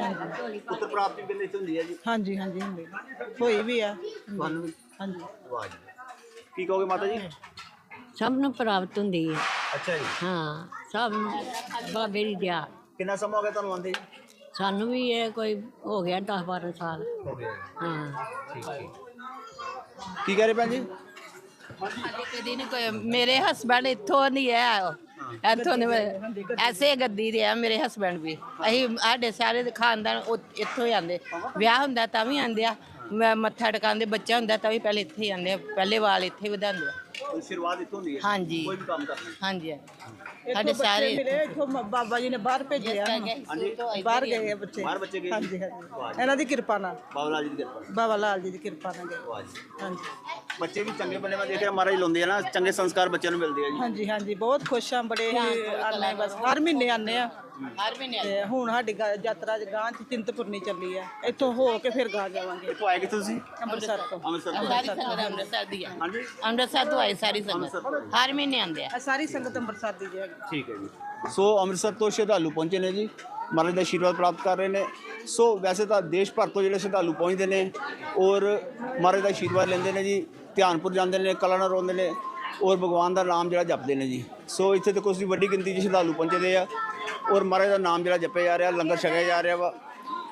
ਹਾਂਜੀ। ਪੁੱਤਰ ਪ੍ਰਾਪਤੀ ਕਹਿੰਦੇ ਇੱਥੇ ਹੁੰਦੀ ਹੈ ਜੀ? ਹਾਂਜੀ ਹਾਂਜੀ ਹੁੰਦੀ। ਹੋਈ ਵੀ ਆ। ਤੁਹਾਨੂੰ ਵੀ। ਹਾਂਜੀ। ਜੀ ਕੀ ਕਹੋਗੇ ਮਾਤਾ ਜੀ? ਸਭ ਨੂੰ ਪ੍ਰਾਪਤ ਹੁੰਦੀ ਹੈ। ਅੱਛਾ ਜੀ। ਹਾਂ ਸਭ ਨੂੰ ਬਾਬੇ ਦੀ ਦਿਆ ਕਿੰਨਾ ਸਮਾਂ ਹੋ ਗਿਆ ਤੁਹਾਨੂੰ ਆਂਦੇ ਸਾਨੂੰ ਵੀ ਇਹ ਕੋਈ ਹੋ ਗਿਆ 10 12 ਸਾਲ। ਹੋ ਗਿਆ। ਹਾਂ। ਕੀ ਕਹਿ ਰਹੇ ਭੈਣ ਜੀ? ਕਦੀ ਨਹੀਂ ਕੋਈ ਮੇਰੇ ਹਸਬੰਡ ਇੱਥੋਂ ਨਹੀਂ ਹੈ। ਇੱਥੋਂ ਨੇ ਐਸੇ ਗੱਦੀ ਦੇ ਆ ਮੇਰੇ ਹਸਬੰਡ ਵੀ। ਅਸੀਂ ਸਾਡੇ ਸਾਰੇ ਦੇ ਖਾਨਦਾਨ ਇੱਥੋਂ ਹੀ ਆਂਦੇ ਵਿਆਹ ਹੁੰਦਾ ਤਾਂ ਵੀ ਆਂਦੇ ਆ। ਮੈਂ ਮੱਥਾ ਟਿਕਾਉਂਦੇ ਬੱਚਾ ਹੁੰਦਾ ਤਾਂ ਵੀ ਪਹਿਲੇ ਇੱਥੇ ਹੀ ਆ ਪਹਿਲੇ ਵਾਲ ਇੱਥੇ ਹੀ ਵਧਾਉਂਦੇ ਆ। ਕੋਈ ਸ਼ੁਰੂਆਤ ਇੱਥੋਂ ਹੁੰਦੀ ਹੈ? ਹਾਂਜੀ। ਕੋਈ ਵੀ ਕੰਮ ਕਰਨਾ ਹਾਂਜੀ ਇੱਥੋਂ ਸਾਡੇ ਬੱਚੇ ਸਾਰੇ ਮਿਲੇ ਇੱਥੋਂ ਮ- ਬਾਬਾ ਜੀ ਨੇ ਬਾਹਰ ਭੇਜਿਆ ਬਾਹਰ ਗਏ ਆ ਬੱਚੇ। ਬਾਹਰ ਬੱਚੇ ਗਏ? ਹਾਂਜੀ ਹਾਂਜੀ। ਇਹਨਾਂ ਦੀ ਕਿਰਪਾ ਨਾਲ। ਬਾਬਾ ਜੀ ਦੀ ਕਿਰਪਾ ਬਾਬਾ ਲਾਲ ਜੀ ਦੀ ਕਿਰਪਾ ਨਾਲ ਗਏ। ਵਾਹ ਜੀ। ਹਾਂਜੀ। ਬੱਚੇ ਵੀ ਚੰਗੇ ਬਣੇ ਮੈਂ ਦੇਖ ਰਿਹਾ ਮਹਾਰਾਜ ਲਾਉਂਦੇ ਆ ਨਾ ਚੰਗੇ ਸੰਸਕਾਰ ਬੱਚਿਆਂ ਨੂੰ ਮਿਲਦੇ ਆ ਜੀ। ਹਾਂਜੀ ਹਾਂਜੀ। ਬਹੁਤ ਖੁਸ਼ ਆ ਬੜੇ ਹੀ ਆਨੇ ਬਸ। ਹਰ ਮਹੀਨੇ ਆਨੇ ਆ। ਹਰ ਮਹੀਨੇ ਤੇ ਹੁਣ ਸਾਡੀ ਗਾ- ਯਾਤਰਾ ਚ ਗਾਂ ਚ ਚਿੰਤਪੁਰਨੀ ਚੱਲੀ ਆ। ਇੱਥੋਂ ਹੋ ਕੇ ਫਿਰ ਗਾਂ ਜਾਵਾਂਗੇ। ਕਿੱਥੋਂ ਆਏ ਕਿੱਥੋਂ ਤੁਸੀਂ? ਅੰਮ੍ਰਿਤਸਰ ਤੋਂ। ਅੰਮ੍ਰਿਤਸਰ ਤੋਂ? ਸਾਰੀ ਸੰਗਤ ਅੰਮ੍ਰਿਤਸਰ ਦੀ ਆ। ਹਾਂਜੀ? ਅੰਮ੍ਰਿਤਸਰ ਤੋਂ ਆਈ ਸਾਰੀ ਸੰਗਤ। ਹਰ ਮਹੀਨੇ ਆਂਦੇ ਆ। ਸਾਰੀ ਸੰਗਤ ਅੰਮ੍ਰਿਤਸਰ ਦੀ ਜੀ। ਠੀਕ ਹੈ ਜੀ। ਸੋ ਅੰਮ੍ਰਿਤਸਰ ਤੋਂ ਸ਼ਰਧਾਲੂ ਪਹੁੰਚੇ ਨੇ ਜੀ। ਮਹਾਰਾਜ ਦਾ ਆਸ਼ੀਰਵਾਦ ਪ੍ਰਾਪਤ ਕਰ ਰਹੇ ਨੇ। ਸੋ ਵੈਸੇ ਤਾਂ ਦੇਸ਼ ਭਰ ਤੋਂ ਜਿਹੜੇ ਸ਼ਰਧਾਲੂ ਪਹੁੰਚਦੇ ਨੇ ਔਰ ਮਹਾਰਾਜ ਦਾ ਆਸ਼ੀਰਵਾਦ ਲੈਂਦੇ ਨੇ ਜੀ। ਧਿਆਨਪੁਰ ਜਾਂਦੇ ਨੇ ਕਲਾਨਰ ਆਉਂਦੇ ਨੇ ਔਰ ਭਗਵਾਨ ਦਾ ਨਾਮ ਜਿਹੜਾ ਜਪਦੇ ਨੇ ਜੀ। ਸੋ ਇੱਥੇ ਤੇ ਕੁਝ ਦੀ ਵੱਡੀ ਗਿਣਤੀ 'ਚ ਸ਼ਰਧਾਲੂ ਪਹੁੰਚਦੇ ਆ। ਔਰ ਮਹਾਰਾਜ ਦਾ ਨਾਮ ਜਿਹੜਾ ਜਪਿਆ ਜਾ ਰਿਹਾ ਲੰਗਰ ਛਕਿਆ ਜਾ ਰਿਹਾ ਵਾ।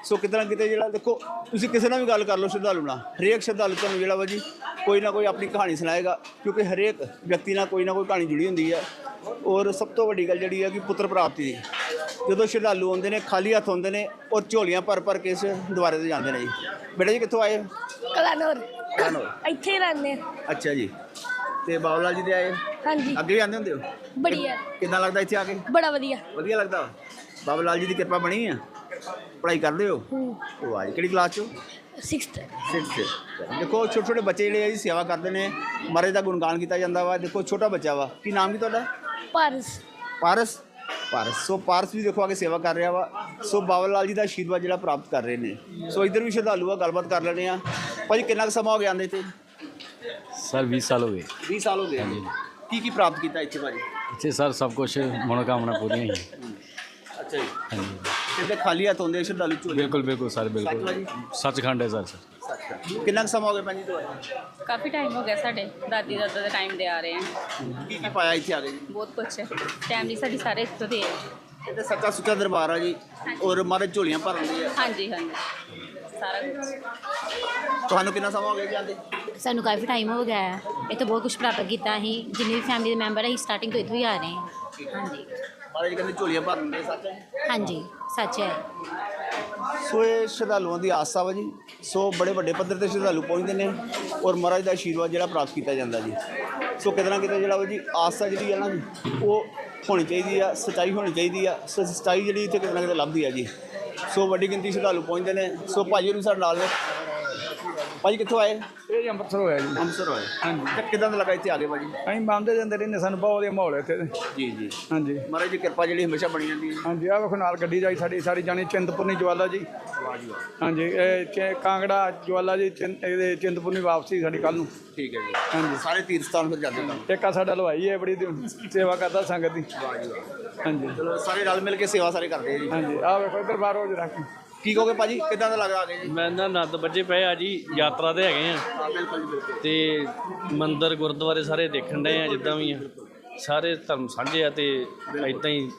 ਸੋ ਕਿਤੇ ਨਾ ਕਿਤੇ ਜਿਹੜਾ ਦੇਖੋ ਤੁਸੀਂ ਕਿਸੇ ਨਾਲ ਵੀ ਗੱਲ ਕਰ ਲਓ ਸ਼ਰਧਾਲੂ ਨਾਲ। ਹਰੇਕ ਸ਼ਰਧਾਲੂ ਤੁਹਾਨੂੰ ਜਿਹੜਾ ਵਾ ਜੀ ਕੋਈ ਨਾ ਕੋਈ ਆਪਣੀ ਕਹਾਣੀ ਸੁਣਾਏਗਾ ਕਿਉਂਕਿ ਹਰੇਕ ਵਿਅਕਤੀ ਨਾਲ ਕੋਈ ਨਾ ਕੋਈ ਕਹਾਣੀ ਜੁੜੀ ਹੁੰਦੀ ਆ। ਔਰ ਸਭ ਤੋਂ ਵੱਡੀ ਗੱਲ ਜਿਹੜੀ ਆ ਕਿ ਪੁੱਤਰ ਪ੍ਰਾਪਤੀ ਦੀ। ਜਦੋਂ ਸ਼ਰਧਾਲੂ ਆਉਂਦੇ ਨੇ ਖਾਲੀ ਹੱਥ ਆਉਂਦੇ ਨੇ ਔਰ ਝੋਲੀਆਂ ਭਰ ਭਰ ਕੇ ਇਸ ਦੁਆਰੇ ਤੇ ਜਾਂਦੇ ਨੇ ਜੀ। ਬੇਟਾ ਜੀ ਕਿੱਥੋਂ ਆਏ ਕਲਾਨੌਰ। ਕਾਨੋ ਇੱਥੇ ਹੀ ਰਹਿੰਦੇ ਹਾਂ। ਅੱਛਾ ਜੀ। ਤੇ ਬਾਬਾ ਲਾਲ ਜੀ ਦੇ ਆਏ? ਹਾਂਜੀ। ਅੱਗੇ ਵੀ ਆਉਂਦੇ ਹੁੰਦੇ ਹੋ? ਬੜੀਆ। ਕਿੱਦਾਂ ਲੱਗਦਾ ਇੱਥੇ ਆ ਕੇ? ਬੜਾ ਵਧੀਆ। ਵਧੀਆ ਲੱਗਦਾ ਵਾ? ਬਾਬਾ ਲਾਲ ਜੀ ਦੀ ਕਿਰਪਾ ਬਣੀ ਆ? ਪੜ੍ਹਾਈ ਕਰਦੇ ਹੋ? ਉਹ ਆ ਜੀ ਕਿਹੜੀ ਕਲਾਸ ਚ 6th 6th ਦੇਖੋ ਛੋਟੇ ਛੋਟੇ ਬੱਚੇ ਜਿਹੜੇ ਆ ਜੀ ਸੇਵਾ ਕਰਦੇ ਨੇ ਮਹਾਰਾਜ ਦਾ ਗੁਣਗਾਨ ਕੀਤਾ ਜਾਂਦਾ ਵਾ। ਦੇਖੋ ਛੋਟਾ ਬੱਚਾ ਵਾ। ਕੀ ਨਾਮ ਕੀ ਤੁਹਾਡਾ? ਪਾਰਸ। ਪਾਰਸ? ਪਾਰਸ। ਸੋ ਪਾਰਸ ਵੀ ਦੇਖੋ ਆ ਕੇ ਸੇਵਾ ਕਰ ਰਿਹਾ ਵਾ। ਸੋ ਬਾਬਾ ਲਾਲ ਜੀ ਦਾ ਆਸ਼ੀਰਵਾਦ ਜਿਹੜਾ ਪ੍ਰਾਪਤ ਕਰ ਰਹੇ ਨੇ। ਸੋ ਇਧਰ ਵੀ ਸ਼ਰਧਾਲੂ ਆ ਗੱਲਬਾਤ ਕਰ ਲੈਣੇ ਆ। ਭਾਜੀ ਕਿੰਨਾ ਕੁ ਸਮਾਂ ਹੋ ਗਿਆ ਆਂਦੇ ਤੇ? ਸਰ 20 ਸਾਲ ਹੋ ਗਏ। 20 ਸਾਲ ਹੋ ਗਏ ਕੀ ਕੀ ਪ੍ਰਾਪਤ ਕੀਤਾ ਇੱਥੇ ਭਾਜੀ? ਇੱਥੇ ਸਰ ਸਭ ਕੁਝ ਮਨੋਕਾਮਨਾ ਪੂਰੀਆਂ ਹੋਈਆਂ ਅੱਛਾ ਜੀ। ਹਾਂਜੀ। ਕਿਤੇ ਖਾਲੀ ਹੱਥ ਹੁੰਦੇ ਸ਼ਰਧਾਲੂ ਝੋਲੇ? ਬਿਲਕੁਲ ਬਿਲਕੁਲ ਸਰ ਬਿਲਕੁਲ। ਸੱਚਖੰਡ ਹੈ ਸਰ ਸਰ। ਕਿੰਨਾ ਕੁ ਸਮਾਂ ਹੋ ਗਿਆ ਭਾਜੀ ਤੋਂ ਕਾਫੀ ਟਾਈਮ ਹੋ ਗਿਆ ਸਾਡੇ। ਦਾਦੀ ਦਾਦਾ ਦੇ ਟਾਈਮ ਦੇ ਆ ਰਹੇ ਹਾਂ ਕੀ ਕੀ ਪਾਇਆ ਇੱਥੇ ਆ ਕੇ ਜੀ? ਬਹੁਤ ਕੁਛ। ਫੈਮਿਲੀ ਸਾਡੀ ਸਾਰੇ ਇੱਥੋਂ ਦੇ ਹੈ ਇਹਦੇ ਸੱਚਾ ਸੁੱਚਾ ਦਰਬਾਰ ਆ ਜੀ। ਔਰ ਮਹਾਰਾਜ ਝੋਲੀਆਂ ਭਰ ਦਿੰਦੇ ਆ। ਹਾਂਜੀ ਹਾਂਜੀ। ਸਾਰਾ ਕੁਛ। ਤੁਹਾਨੂੰ ਕਿੰਨਾ ਸਮਾਂ ਹੋ ਗਿਆ ਜੀ ਆਂਦੇ ਸਾਨੂੰ ਕਾਫੀ ਟਾਈਮ ਹੋ ਗਿਆ ਹੈ। ਇੱਥੇ ਬਹੁਤ ਕੁਝ ਪ੍ਰਾਪਤ ਕੀਤਾ ਅਸੀਂ। ਜਿੰਨੇ ਵੀ ਫੈਮਿਲੀ ਦੇ ਮੈਂਬਰ ਹੈ ਸਟਾਰਟਿੰਗ ਤੋਂ ਇੱਥੋਂ ਹੀ ਆ ਰਹੇ ਹਾਂ। ਹਾਂਜੀ। ਮਹਾਰਾਜ ਕਹਿੰਦੇ ਝੋਲੀਆਂ ਭਰ ਦਿੰਦੇ ਸੱਚ ਹੈ? ਹਾਂਜੀ ਸੱਚ ਹੈ। ਸੋ ਇਹ ਸ਼ਰਧਾਲੂਆਂ ਦੀ ਆਸਾ ਵਾ ਜੀ ਸੋ ਬੜੇ ਵੱਡੇ ਪੱਧਰ ਤੇ ਸ਼ਰਧਾਲੂ ਪਹੁੰਚਦੇ ਨੇ ਔਰ ਮਹਾਰਾਜ ਦਾ ਆਸ਼ੀਰਵਾਦ ਜਿਹੜਾ ਪ੍ਰਾਪਤ ਕੀਤਾ ਜਾਂਦਾ ਜੀ। ਸੋ ਕਿਤੇ ਨਾ ਕਿਤੇ ਜਿਹੜਾ ਵਾ ਜੀ ਆਸਾ ਜਿਹੜੀ ਹੈ ਨਾ ਜੀ ਉਹ ਹੋਣੀ ਚਾਹੀਦੀ ਆ ਸਚਾਈ ਹੋਣੀ ਚਾਹੀਦੀ ਆ। ਸੋ ਸਚਾਈ ਜਿਹੜੀ ਇੱਥੇ ਕਿਤੇ ਨਾ ਕਿਤੇ ਲੱਭਦੀ ਆ ਜੀ। ਸੋ ਵੱਡੀ ਗਿਣਤੀ ਸ਼ਰਧਾਲੂ ਪਹੁੰਚਦੇ ਨੇ। ਸੋ ਭਾਜੀ ਨੂੰ ਸਾਡੇ ਨਾਲ ਭਾਜੀ ਕਿੱਥੋਂ ਆਏ? ਇਹ ਜੀ ਅੰਮ੍ਰਿਤਸਰ ਹੋਇਆ ਜੀ। ਅੰਮ੍ਰਿਤਸਰ ਆਏ। ਹਾਂਜੀ। ਤੇ ਕਿਦਾਂ ਦਾ ਲੱਗਾ ਇੱਥੇ ਆ ਕੇ ਭਾਜੀ? ਅਸੀਂ ਮੰਨਦੇ ਜਾਂਦੇ ਰਹਿੰਦੇ ਸਾਨੂੰ ਬਹੁਤ ਵਧੀਆ ਮਾਹੌਲ ਹੈ ਇੱਥੇ ਤੇ। ਜੀ ਜੀ। ਹਾਂਜੀ। ਮਹਾਰਾਜ ਦੀ ਕਿਰਪਾ ਜਿਹੜੀ ਹਮੇਸ਼ਾ ਬਣੀ ਜਾਂਦੀ ਹੈ। ਹਾਂਜੀ ਆ ਵੇਖੋ ਨਾਲ ਗੱਡੀ ਜਾਈ ਸਾਡੀ ਸਾਡੀ ਜਾਣੀ ਚਿੰਤਪੁਰਨੀ ਜਵਾਲਾ ਜੀ। ਹਾਂਜੀ ਇਹ ਚ- ਕਾਂਗੜਾ ਜਵਾਲਾ ਜੀ ਇਹਦੇ ਚਿੰਤਪੁਰਨੀ ਵਾਪਸੀ ਸਾਡੀ ਕੱਲ ਨੂੰ। ਠੀਕ ਹੈ ਜੀ। ਹਾਂਜੀ। ਸਾਰੇ ਤੀਰਥ ਸਥਾਨ ਫਿਰ ਜਾਂਦੇ ਤਾਂ। ਇੱਕ ਆ ਸਾਡਾ ਹਲਵਾਈ ਹੈ ਬੜੀ ਦੀ ਸੇਵਾ ਕਰਦਾ ਸੰਗਤ ਦੀ। ਹਾਂਜੀ। ਚਲੋ ਸਾਰੇ ਰਲ ਮਿਲ ਕੇ ਸੇਵਾ ਸਾਰੇ ਕਰਦੇ ਆ ਜੀ। ਹਾਂਜੀ ਆ ਵੇਖੋ ਇੱਧਰ ਬਾਹਰ ਰੋਜ਼ ਰੱਖ। ਕੀ ਕਹੋਗੇ ਭਾਜੀ? ਕਿਦਾਂ ਦਾ ਲੱਗਾ ਆ ਕੇ ਜੀ? ਮੈਂ ਨਾ ਨੰਦ ਬੱਜੇ ਪਏ ਆ ਜੀ ਯਾਤਰਾ ਤੇ ਹੈਗੇ ਆ। ਹਾਂ ਬਿਲਕੁਲ ਜੀ ਬਿਲਕੁਲ। ਤੇ ਮੰਦਿਰ ਗੁਰਦੁਆਰੇ ਸਾਰੇ ਦੇਖਣ ਡਏ ਆ ਜਿੱਦਾਂ ਵੀ ਆ। ਸਾਰੇ ਧਰਮ ਸਾਂਝੇ ਆ ਤੇ ਇਦਾਂ ਹੀ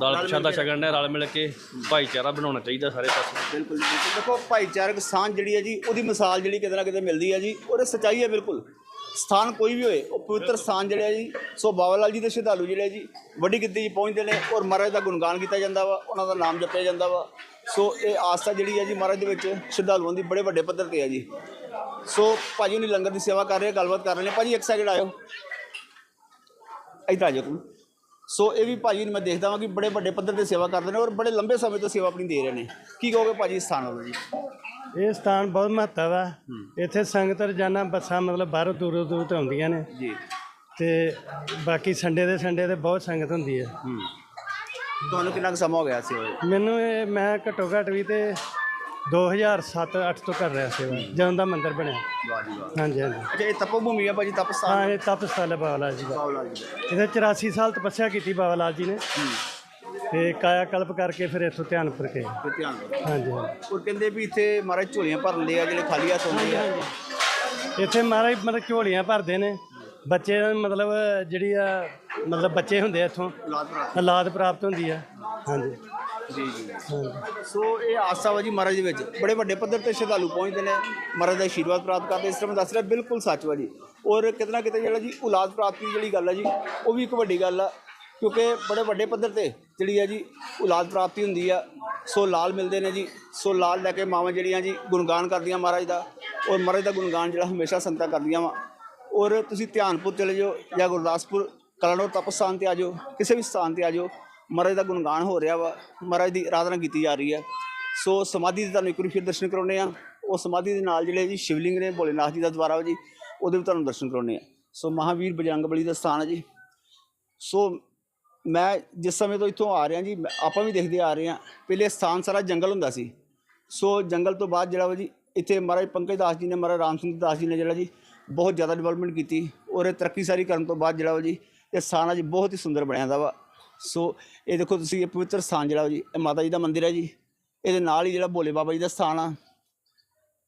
ਦਾਲ ਪ੍ਰਸ਼ਾਦਾ ਛਕਣ ਦੇ ਰਲ ਮਿਲ ਕੇ ਭਾਈਚਾਰਾ ਬਣਾਉਣਾ ਚਾਹੀਦਾ ਸਾਰੇ ਪਾਸੇ। ਬਿਲਕੁਲ ਜੀ ਬਿਲਕੁਲ। ਦੇਖੋ ਭਾਈਚਾਰਕ ਸਾਂਝ ਜਿਹੜੀ ਹੈ ਜੀ ਉਹਦੀ ਮਿਸਾਲ ਜਿਹੜੀ ਕਿਤੇ ਨਾ ਕਿਤੇ ਮਿਲਦੀ ਹੈ ਜੀ ਉਹਦੇ ਸਚਾਈ ਹੈ ਬਿਲਕੁਲ। ਸਥਾਨ ਕੋਈ ਵੀ ਹੋਏ ਉਹ ਪਵਿੱਤਰ ਸਥਾਨ ਜਿਹੜਾ ਜੀ ਸੋ ਬਾਬਾ ਲਾਲ ਜੀ ਦੇ ਸ਼ਰਧਾਲੂ ਜਿਹੜੇ ਜੀ ਵੱਡੀ ਗਿਣਤੀ 'ਚ ਪਹੁੰਚਦੇ ਨੇ ਔਰ ਮਹਾਰਾਜ ਦਾ ਗੁਣਗਾਨ ਕੀਤਾ ਜਾਂਦਾ ਵਾ ਉਹਨਾਂ ਦਾ ਨਾਮ ਜਪਿਆ ਜਾਂਦਾ ਵਾ। ਸੋ ਇਹ ਆਸਥਾ ਜਿਹੜੀ ਹੈ ਜੀ ਮਹਾਰਾਜ ਦੇ ਵਿੱਚ ਸ਼ਰਧਾਲੂਆਂ ਦੀ ਬੜੇ ਵੱਡੇ ਪੱਧਰ ਤੇ ਹੈ ਜੀ। ਸੋ ਭਾਜੀ ਉਹਨੇ ਲੰਗਰ ਦੀ ਸੇਵਾ ਕਰ ਰਹੇ ਗੱਲਬਾਤ ਕਰ ਰਹੇ ਨੇ ਭਾਜੀ ਇੱਕ ਸੈਕਿੰਡ ਆਇਓ। ਇੱਧਰ ਆ ਜਾਓ ਤੁਸੀਂ। ਸੋ ਇਹ ਵੀ ਭਾਜੀ ਨੂੰ ਮੈਂ ਦੇਖਦਾ ਵਾਂ ਕਿ ਬੜੇ ਵੱਡੇ ਪੱਧਰ ਤੇ ਸੇਵਾ ਕਰਦੇ ਨੇ ਔਰ ਬੜੇ ਲੰਬੇ ਸਮੇਂ ਤੋਂ ਸੇਵਾ ਆਪਣੀ ਦੇ ਰਹੇ ਨੇ। ਕੀ ਕਹੋਗੇ ਭਾਜੀ ਇਸ ਸਥਾਨ ਵੱਲੋਂ ਜੀ? ਇਹ ਸਥਾਨ ਬਹੁਤ ਮਹੱਤਵ ਹੈ। ਇੱਥੇ ਸੰਗਤ ਰੋਜ਼ਾਨਾ ਬੱਸਾਂ ਮਤਲਬ ਬਾਹਰੋਂ ਦੂਰੋਂ ਦੂਰ ਤੋਂ ਆਉਂਦੀਆਂ ਨੇ। ਜੀ। ਤੇ ਬਾਕੀ ਸੰਡੇ ਦੇ ਸੰਡੇ ਤੇ ਬਹੁਤ ਸੰਗਤ ਹੁੰਦੀ ਹੈ। ਤੁਹਾਨੂੰ ਕਿੰਨਾ ਕੁ ਸਮਾਂ ਹੋ ਗਿਆ ਦੇ? ਮੈਨੂੰ ਇਹ ਮੈਂ ਘੱਟੋ ਘੱਟ ਵੀ ਤੇ 2007-8 ਤੋਂ ਕਰ ਰਿਹਾ ਸੇਵਾ ਜਦੋਂ ਦਾ ਮੰਦਿਰ ਬਣਿਆ। ਹਾਂਜੀ ਹਾਂਜੀ। ਅੱਛਾ ਇਹ ਤਪੋ ਭੂਮੀ ਆ ਭਾਜੀ ਤਪ ਹਾਂ ਇਹ ਤਪ ਸਥਲ ਹੈ ਬਾਬਾ ਲਾਲ ਜੀ ਦਾ। ਬਾਬਾ ਲਾਲ ਜੀ ਦਾ। ਇਹਦੇ 84 ਸਾਲ ਤਪੱਸਿਆ ਕੀਤੀ ਬਾਬਾ ਲਾਲ ਜੀ ਨੇ। ਤੇ ਕਾਇਆ ਕਲਪ ਕਰਕੇ ਫਿਰ ਇੱਥੋਂ ਧਿਆਨ ਪਰ ਕੇ ਤੇ ਧਿਆਨ ਦਿਓ ਹਾਂਜੀ ਹਾਂਜੀ। ਉਹ ਕਹਿੰਦੇ ਵੀ ਇੱਥੇ ਮਹਾਰਾਜ ਝੋਲੀਆਂ ਭਰਦੇ ਆ ਜਿਹੜੇ ਖਾਲੀ ਹੱਥ ਹੁੰਦੇ ਆ। ਇੱਥੇ ਮਹਾਰਾਜ ਮਤਲਬ ਝੋਲੀਆਂ ਭਰਦੇ ਨੇ। ਬੱਚੇ ਮਤਲਬ ਜਿਹੜੀ ਆ ਮਤਲਬ ਬੱਚੇ ਹੁੰਦੇ ਆ ਇੱਥੋਂ। ਔਲਾਦ ਪ੍ਰਾਪਤ। ਹੁੰਦੀ ਆ। ਹਾਂਜੀ। ਜੀ ਜੀ। ਸੋ ਇਹ ਆਸਾ ਵਾ ਜੀ ਮਹਾਰਾਜ ਦੇ ਵਿੱਚ। ਬੜੇ ਵੱਡੇ ਪੱਧਰ ਤੇ ਸ਼ਰਧਾਲੂ ਪਹੁੰਚਦੇ ਨੇ। ਮਹਾਰਾਜ ਦਾ ਆਸ਼ੀਰਵਾਦ ਪ੍ਰਾਪਤ ਕਰਦੇ। ਇਸ ਤਰ੍ਹਾਂ ਦੱਸ ਰਿਹਾ ਬਿਲਕੁਲ ਸੱਚ ਵਾ ਜੀ। ਔਰ ਕਿਤੇ ਨਾ ਕਿਤੇ ਜਿਹੜਾ ਜੀ ਔਲਾਦ ਪ੍ਰਾਪਤੀ ਜਿਹੜੀ ਗੱਲ ਹੈ ਜੀ ਉਹ ਵੀ ਇੱਕ ਵੱਡੀ ਗੱਲ ਆ। ਕਿਉਂਕਿ ਬੜੇ ਵੱਡੇ ਪੱਧਰ ਤੇ ਜਿਹੜੀ ਹੈ ਜੀ ਔਲਾਦ ਪ੍ਰਾਪਤੀ ਹੁੰਦੀ ਆ। ਸੋ ਲਾਲ ਮਿਲਦੇ ਨੇ ਜੀ। ਸੋ ਲਾਲ ਲੈ ਕੇ ਮਾਵਾਂ ਜਿਹੜੀਆਂ ਜੀ ਗੁਣਗਾਨ ਕਰਦੀਆਂ ਮਹਾਰਾਜ ਦਾ। ਔਰ ਮਹਾਰਾਜ ਦਾ ਗੁਣਗਾਨ ਜਿਹੜਾ ਹਮੇਸ਼ਾ ਸੰਤਾ ਕਰਦੀਆਂ ਵਾ। ਔਰ ਤੁਸੀਂ ਧਿਆਨਪੁਰ ਚਲੇ ਜਾਓ ਜਾਂ ਗੁਰਦਾਸਪੁਰ ਕਲਨੌਰ ਤਪ ਸਥਾਨ ਤੇ ਆ ਜਾਓ, ਕਿਸੇ ਵੀ ਸਥਾਨ ਤੇ ਆ ਜਾਓ, ਮਹਾਰਾਜ ਦਾ ਗੁਣਗਾਨ ਹੋ ਰਿਹਾ ਵਾ, ਮਹਾਰਾਜ ਦੀ ਆਰਾਧਨਾ ਕੀਤੀ ਜਾ ਰਹੀ ਹੈ। ਸੋ ਸਮਾਧੀ ਦੇ ਤੁਹਾਨੂੰ ਇੱਕ ਵਾਰੀ ਫਿਰ ਦਰਸ਼ਨ ਕਰਾਉਣੇ ਆ ਉਹ ਸਮਾਧੀ ਦੇ ਨਾਲ ਜਿਹੜੇ ਜੀ ਸ਼ਿਵਲਿੰਗ ਨੇ, ਭੋਲੇਨਾਥ ਜੀ ਦਾ ਦੁਆਰਾ ਵਾ ਜੀ, ਉਹਦੇ ਵੀ ਤੁਹਾਨੂੰ ਦਰਸ਼ਨ ਕਰਾਉਣੇ ਆ ਸੋ ਮਹਾਵੀਰ ਬਜਰੰਗ ਬਲੀ ਦਾ ਸਥਾਨ ਹੈ ਜੀ। ਸੋ ਮੈਂ ਜਿਸ ਸਮੇਂ ਤੋਂ ਇੱਥੋਂ ਆ ਰਿਹਾ ਜੀ, ਮੈਂ- ਆਪਾਂ ਵੀ ਦੇਖਦੇ ਆ ਰਹੇ ਹਾਂ। ਪਹਿਲੇ ਸਥਾਨ ਸਾਰਾ ਜੰਗਲ ਹੁੰਦਾ ਸੀ। ਸੋ ਜੰਗਲ ਤੋਂ ਬਾਅਦ ਜਿਹੜਾ ਵਾ ਜੀ, ਇੱਥੇ ਮਹਾਰਾਜ ਪੰਕਜ ਦਾਸ ਜੀ ਨੇ, ਮਹਾਰਾਜ ਰਾਮ ਸਿੰਘ ਦਾਸ ਜੀ ਨੇ ਜਿਹੜਾ ਜੀ ਬਹੁਤ ਜ਼ਿਆਦਾ ਡਿਵੈਲਪਮੈਂਟ ਕੀਤੀ। ਔਰ ਇਹ ਤਰੱਕੀ ਸਾਰੀ ਕਰਨ ਤੋਂ ਬਾਅਦ ਜਿਹੜਾ ਵਾ ਜੀ ਇਹ ਸਥਾਨ ਆ ਜੀ ਬਹੁਤ ਹੀ ਸੁੰਦਰ ਬਣਿਆ ਦਾ ਵਾ। ਸੋ ਇਹ ਦੇਖੋ ਤੁਸੀਂ, ਇਹ ਪਵਿੱਤਰ ਸਥਾਨ ਜਿਹੜਾ ਵਾ ਜੀ, ਇਹ ਮਾਤਾ ਜੀ ਦਾ ਮੰਦਿਰ ਹੈ ਜੀ। ਇਹਦੇ ਨਾਲ ਹੀ ਜਿਹੜਾ ਭੋਲੇ ਬਾਬਾ ਜੀ ਦਾ ਸਥਾਨ ਆ।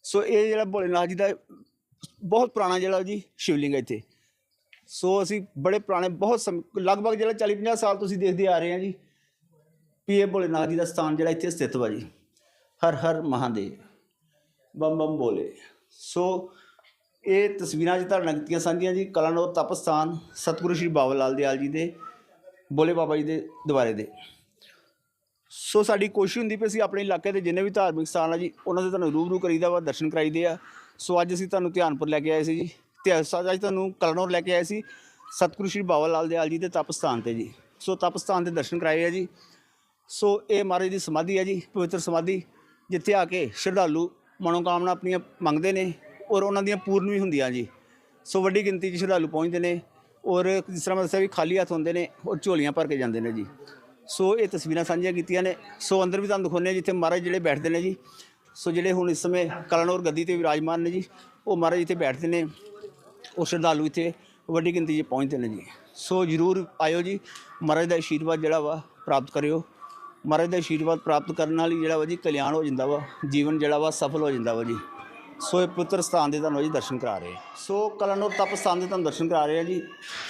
ਸੋ ਇਹ ਜਿਹੜਾ ਭੋਲੇਨਾਥ ਜੀ ਦਾ ਬਹੁਤ ਪੁਰਾਣਾ ਜਿਹੜਾ ਜੀ ਸ਼ਿਵਲਿੰਗ ਹੈ ਇੱਥੇ। ਸੋ ਅਸੀਂ ਬੜੇ ਪੁਰਾਣੇ, ਬਹੁਤ ਸਮ- ਲਗਭਗ ਜਿਹੜਾ 40 50 ਸਾਲ ਤੁਸੀਂ ਦੇਖਦੇ ਆ ਰਹੇ ਆ ਜੀ ਪੀਏ ਭੋਲੇਨਾਥ ਜੀ ਦਾ ਸਥਾਨ ਜਿਹੜਾ ਇੱਥੇ ਸਥਿਤ ਵਾ ਜੀ। ਹਰ ਹਰ ਮਹਾਦੇਵ। ਬੰਮ ਬੰਮ ਬੋਲੇ। ਸੋ ਇਹ ਤਸਵੀਰਾਂ ਚ ਧਾਰਨਾ ਕੀਤੀਆਂ ਸਾਂਝੀਆਂ ਜੀ ਕਲਾਨੌਰ ਤਪ ਸਥਾਨ ਸਤਿਗੁਰੂ ਸ਼੍ਰੀ ਬਾਬਾ ਲਾਲ ਦਿਆਲ ਜੀ ਦੇ, ਬੋਲੇ ਬਾਬਾ ਜੀ ਦੇ ਦੁਆਰੇ ਦੇ। ਸੋ ਸਾਡੀ ਕੋਸ਼ਿਸ਼ ਹੁੰਦੀ ਪਈ ਅਸੀਂ ਆਪਣੇ ਇਲਾਕੇ ਦੇ ਜਿੰਨੇ ਵੀ ਧਾਰਮਿਕ ਸਥਾਨ ਆ ਜੀ, ਉਹਨਾਂ ਦੇ ਤੁਹਾਨੂੰ ਰੂਬਰੂ ਕਰੀਦਾ ਵਾ, ਦਰਸ਼ਨ ਕਰਾਈਦੇ ਆ। ਸੋ ਅੱਜ ਅਸੀਂ ਤੁਹਾਨੂੰ ਧਿਆਨਪੁਰ ਲੈ ਕੇ ਆਏ ਸੀ ਜੀ। ਤੇ ਅੱਜ ਤੁਹਾਨੂੰ ਕਲਨੌਰ ਲੈ ਕੇ ਆਏ ਸੀ ਸਤਿਗੁਰੂ ਸ਼੍ਰੀ ਬਾਬਾ ਲਾਲ ਦਿਆਲ ਜੀ ਦੇ ਤਪ ਸਥਾਨ ਤੇ ਜੀ। ਸੋ ਤਪ ਸਥਾਨ ਦੇ ਦਰਸ਼ਨ ਕਰਾਏ ਆ ਜੀ। ਸੋ ਇਹ ਮਹਾਰਾਜ ਦੀ ਸਮਾਧੀ ਹੈ ਜੀ, ਪਵਿੱਤਰ ਸਮਾਧੀ, ਜਿੱਥੇ ਆ ਕੇ ਸ਼ਰਧਾਲੂ ਮਨੋਕਾਮਨਾ ਆਪਣੀਆਂ ਮੰਗਦੇ ਨੇ। ਔਰ ਉਹਨਾਂ ਦੀਆਂ ਪੂਰਨ ਵੀ ਹੁੰਦੀਆਂ ਜੀ। ਸੋ ਵੱਡੀ ਗਿਣਤੀ 'ਚ ਸ਼ਰਧਾਲੂ ਪਹੁੰਚਦੇ ਨੇ ਔਰ ਜਿਸ ਤਰ੍ਹਾਂ ਮੈਂ ਦੱਸਿਆ ਵੀ ਖਾਲੀ ਹੱਥ ਹੁੰਦੇ ਨੇ ਔਰ ਝੋਲੀਆਂ ਭਰ ਕੇ ਜਾਂਦੇ ਨੇ ਜੀ। ਸੋ ਇਹ ਤਸਵੀਰਾਂ ਸਾਂਝੀਆਂ ਕੀਤੀਆਂ ਨੇ। ਸੋ ਅੰਦਰ ਵੀ ਤੁਹਾਨੂੰ ਦਿਖਾਉਂਦੇ ਹਾਂ ਜਿੱਥੇ ਮਹਾਰਾਜ ਜਿਹੜੇ ਬੈਠਦੇ ਨੇ ਜੀ। ਸੋ ਜਿਹੜੇ ਹੁਣ ਇਸ ਸਮੇਂ ਕਲਨੌਰ ਗੱਦੀ ਤੇ ਵਿਰਾਜਮਾਨ ਨੇ ਜੀ, ਉਹ ਮਹਾਰਾਜ ਇੱਥੇ ਬੈਠਦੇ ਨੇ। ਉਹ ਸ਼ਰਧਾਲੂ ਇੱਥੇ ਵੱਡੀ ਗਿਣਤੀ 'ਚ ਪਹੁੰਚਦੇ ਨੇ ਜੀ। ਸੋ ਜਰੂਰ ਆਇਓ ਜੀ। ਮਹਾਰਾਜ ਦਾ ਆਸ਼ੀਰਵਾਦ ਜਿਹੜਾ ਵਾ ਪ੍ਰਾਪਤ ਕਰਿਓ। ਮਹਾਰਾਜ ਦਾ ਆਸ਼ੀਰਵਾਦ ਪ੍ਰਾਪਤ ਕਰਨ ਨਾਲ ਹੀ ਜਿਹੜਾ ਵਾ ਜੀ ਕਲਿਆਣ ਹੋ ਜਾਂਦਾ ਵਾ। ਜੀਵਨ ਜਿਹੜਾ ਵਾ ਸਫਲ ਹੋ ਜਾਂਦਾ ਵਾ ਜੀ। ਸੋ ਇਹ ਪਵਿੱਤਰ ਸਥਾਨ ਦੇ ਤੁਹਾਨੂੰ ਜੀ ਦਰਸ਼ਨ ਕਰਾ ਰਹੇ ਸੋ ਕਲਨੌਰ ਤਪ ਸਥਾਨ ਦੇ ਤੁਹਾਨੂੰ ਦਰਸ਼ਨ ਕਰਾ ਰਹੇ ਆ ਜੀ।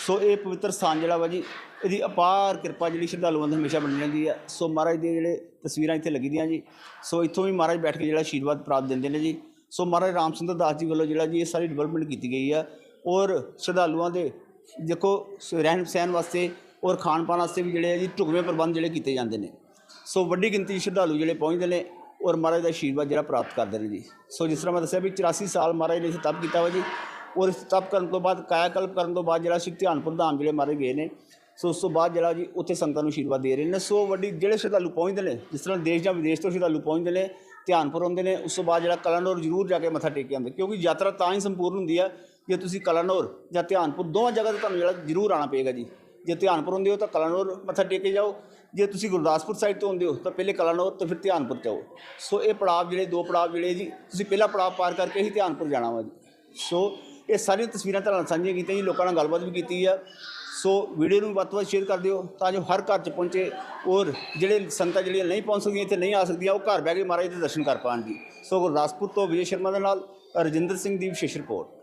ਸੋ ਇਹ ਪਵਿੱਤਰ ਸਥਾਨ ਜਿਹੜਾ ਵਾ ਜੀ, ਇਹਦੀ ਅਪਾਰ ਕਿਰਪਾ ਜਿਹੜੀ ਸ਼ਰਧਾਲੂਆਂ ਦੀ ਹਮੇਸ਼ਾ ਬਣੀ ਰਹਿੰਦੀ ਹੈ ਸੋ ਮਹਾਰਾਜ ਦੇ ਜਿਹੜੇ ਤਸਵੀਰਾਂ ਇੱਥੇ ਲੱਗੀ ਦੀਆਂ ਜੀ, ਸੋ ਇੱਥੋਂ ਵੀ ਮਹਾਰਾਜ ਬੈਠ ਕੇ ਜਿਹੜਾ ਆਸ਼ੀਰਵਾਦ ਪ੍ਰਾਪਤ ਦਿੰਦੇ ਨੇ ਜੀ। ਸੋ ਮਹਾਰਾਜ ਰਾਮ ਸੁੰਦਰ ਦਾਸ ਜੀ ਵੱਲੋਂ ਜਿਹੜਾ ਜੀ ਇਹ ਸਾਰੀ ਡਿਵੈਲਪਮੈਂਟ ਕੀਤੀ ਗਈ ਆ। ਔਰ ਸ਼ਰਧਾਲੂਆਂ ਦੇ ਦੇਖੋ, ਸ- ਰਹਿਣ ਸਹਿਣ ਵਾਸਤੇ ਔਰ ਖਾਣ ਪਾਣ ਵਾਸਤੇ ਵੀ ਜਿਹੜੇ ਆ ਜੀ ਢੁਕਵੇਂ ਪ੍ਰਬੰਧ ਜਿਹੜੇ ਕੀਤੇ ਜਾਂਦੇ ਨੇ। ਸੋ ਵੱਡੀ ਗਿਣਤੀ 'ਚ ਸ਼ਰਧਾਲੂ ਜਿਹੜੇ ਪਹੁੰਚਦੇ ਨੇ। ਔਰ ਮਹਾਰਾਜ ਦਾ ਆਸ਼ੀਰਵਾਦ ਜਿਹੜਾ ਪ੍ਰਾਪਤ ਕਰਦੇ ਨੇ ਜੀ। ਸੋ ਜਿਸ ਤਰ੍ਹਾਂ ਮੈਂ ਦੱਸਿਆ ਵੀ 84 ਸਾਲ ਮਹਾਰਾਜ ਨੇ ਇੱਥੇ ਤਪ ਕੀਤਾ ਵਾ ਜੀ, ਔਰ ਇਸ ਤਪ ਕਰਨ ਤੋਂ ਬਾਅਦ ਕਾਇਆ ਕਲਪ ਕਰਨ ਤੋਂ ਬਾਅਦ ਜਿਹੜਾ ਸੀ ਧਿਆਨਪੁਰ ਧਾਮ ਜਿਹੜੇ ਮਹਾਰਾਜ ਗਏ ਨੇ, ਸੋ ਉਸ ਤੋਂ ਬਾਅਦ ਜਿਹੜਾ ਜੀ ਉੱਥੇ ਸੰਗਤਾਂ ਨੂੰ ਆਸ਼ੀਰਵਾਦ ਦੇ ਰਹੇ ਨੇ। ਸੋ ਵੱਡੀ ਜਿਹੜੇ ਸ਼ਰਧਾਲੂ ਪਹੁੰਚਦੇ ਨੇ, ਜਿਸ ਤਰ੍ਹਾਂ ਦੇਸ਼ ਜਾਂ ਵਿਦੇਸ਼ ਤੋਂ ਸ਼ਰਧਾਲੂ ਪਹੁੰਚਦੇ ਨੇ, ਧਿਆਨਪੁਰ ਆਉਂਦੇ ਨੇ, ਉਸ ਤੋਂ ਬਾਅਦ ਜਿਹੜਾ ਕਲਾਨੌਰ ਜ਼ਰੂਰ ਜਾ ਕੇ ਮੱਥਾ ਟੇਕ ਕੇ ਆਉਂਦੇ, ਕਿਉਂਕਿ ਯਾਤਰਾ ਤਾਂ ਹੀ ਸੰਪੂਰਨ ਹੁੰਦੀ ਆ, ਜੇ ਤੁਸੀਂ ਕਲਾਨੌਰ ਜਾਂ ਧਿਆਨਪੁਰ ਦੋਵਾਂ ਜਗ੍ਹਾ ਤੇ ਤੁਹਾਨੂੰ ਜਿਹੜਾ ਜ਼ਰੂਰ ਆਉਣਾ ਪਏਗਾ ਜੀ। ਜੇ ਧਿਆਨਪੁਰ ਹੁੰਦੇ ਹੋ ਤਾਂ ਕਲਾਨੌਰ ਮੱਥਾ ਟੇਕ ਕੇ ਜਾਓ ਜੇ ਤੁਸੀਂ ਗੁਰਦਾਸਪੁਰ ਸਾਈਡ ਤੋਂ ਹੁੰਦੇ ਹੋ, ਤਾਂ ਪਹਿਲੇ ਕਲਾਨੌਰ ਤੇ ਫਿਰ ਧਿਆਨਪੁਰ ਜਾਓ। ਸੋ ਇਹ ਪੜਾਵ ਜਿਹੜੇ, ਦੋ ਪੜਾਅ ਜਿਹੜੇ ਜੀ, ਤੁਸੀਂ ਪਹਿਲਾ ਪੜਾਅ ਪਾਰ ਕਰਕੇ ਹੀ ਧਿਆਨਪੁਰ ਜਾਣਾ ਵਾ ਜੀ। ਸੋ ਇਹ ਸਾਰੀਆਂ ਤਸਵੀਰਾਂ ਤੁਹਾਡੇ ਨਾਲ ਸਾਂਝੀਆਂ ਕੀਤੀਆਂ ਜੀ, ਲੋਕਾਂ ਨਾਲ ਗੱਲਬਾਤ ਵੀ ਕੀਤੀ ਆ। ਸੋ ਵੀਡੀਓ ਨੂੰ ਵੱਧ ਤੋਂ ਵੱਧ ਸ਼ੇਅਰ ਕਰ ਦਿਓ, ਤਾਂ ਜੋ ਹਰ ਘਰ 'ਚ ਪਹੁੰਚੇ ਔਰ ਜਿਹੜੇ ਸੰਗਤਾਂ ਜਿਹੜੀਆਂ ਨਹੀਂ ਪਹੁੰਚ ਸਕਦੀਆਂ, ਇੱਥੇ ਨਹੀਂ ਆ ਸਕਦੀਆਂ, ਉਹ ਘਰ ਬਹਿ ਕੇ ਮਹਾਰਾਜ ਦੇ ਦਰਸ਼ਨ ਕਰ ਪਾਉਣ ਜੀ। ਸੋ ਗੁਰਦਾਸਪੁਰ ਤੋਂ ਵਿਜੇ ਸ਼ਰਮਾ ਦੇ ਨਾਲ, ਰਜਿੰਦਰ ਸਿੰਘ ਦੀ ਵਿਸ਼ੇਸ਼ ਰਿਪੋਰਟ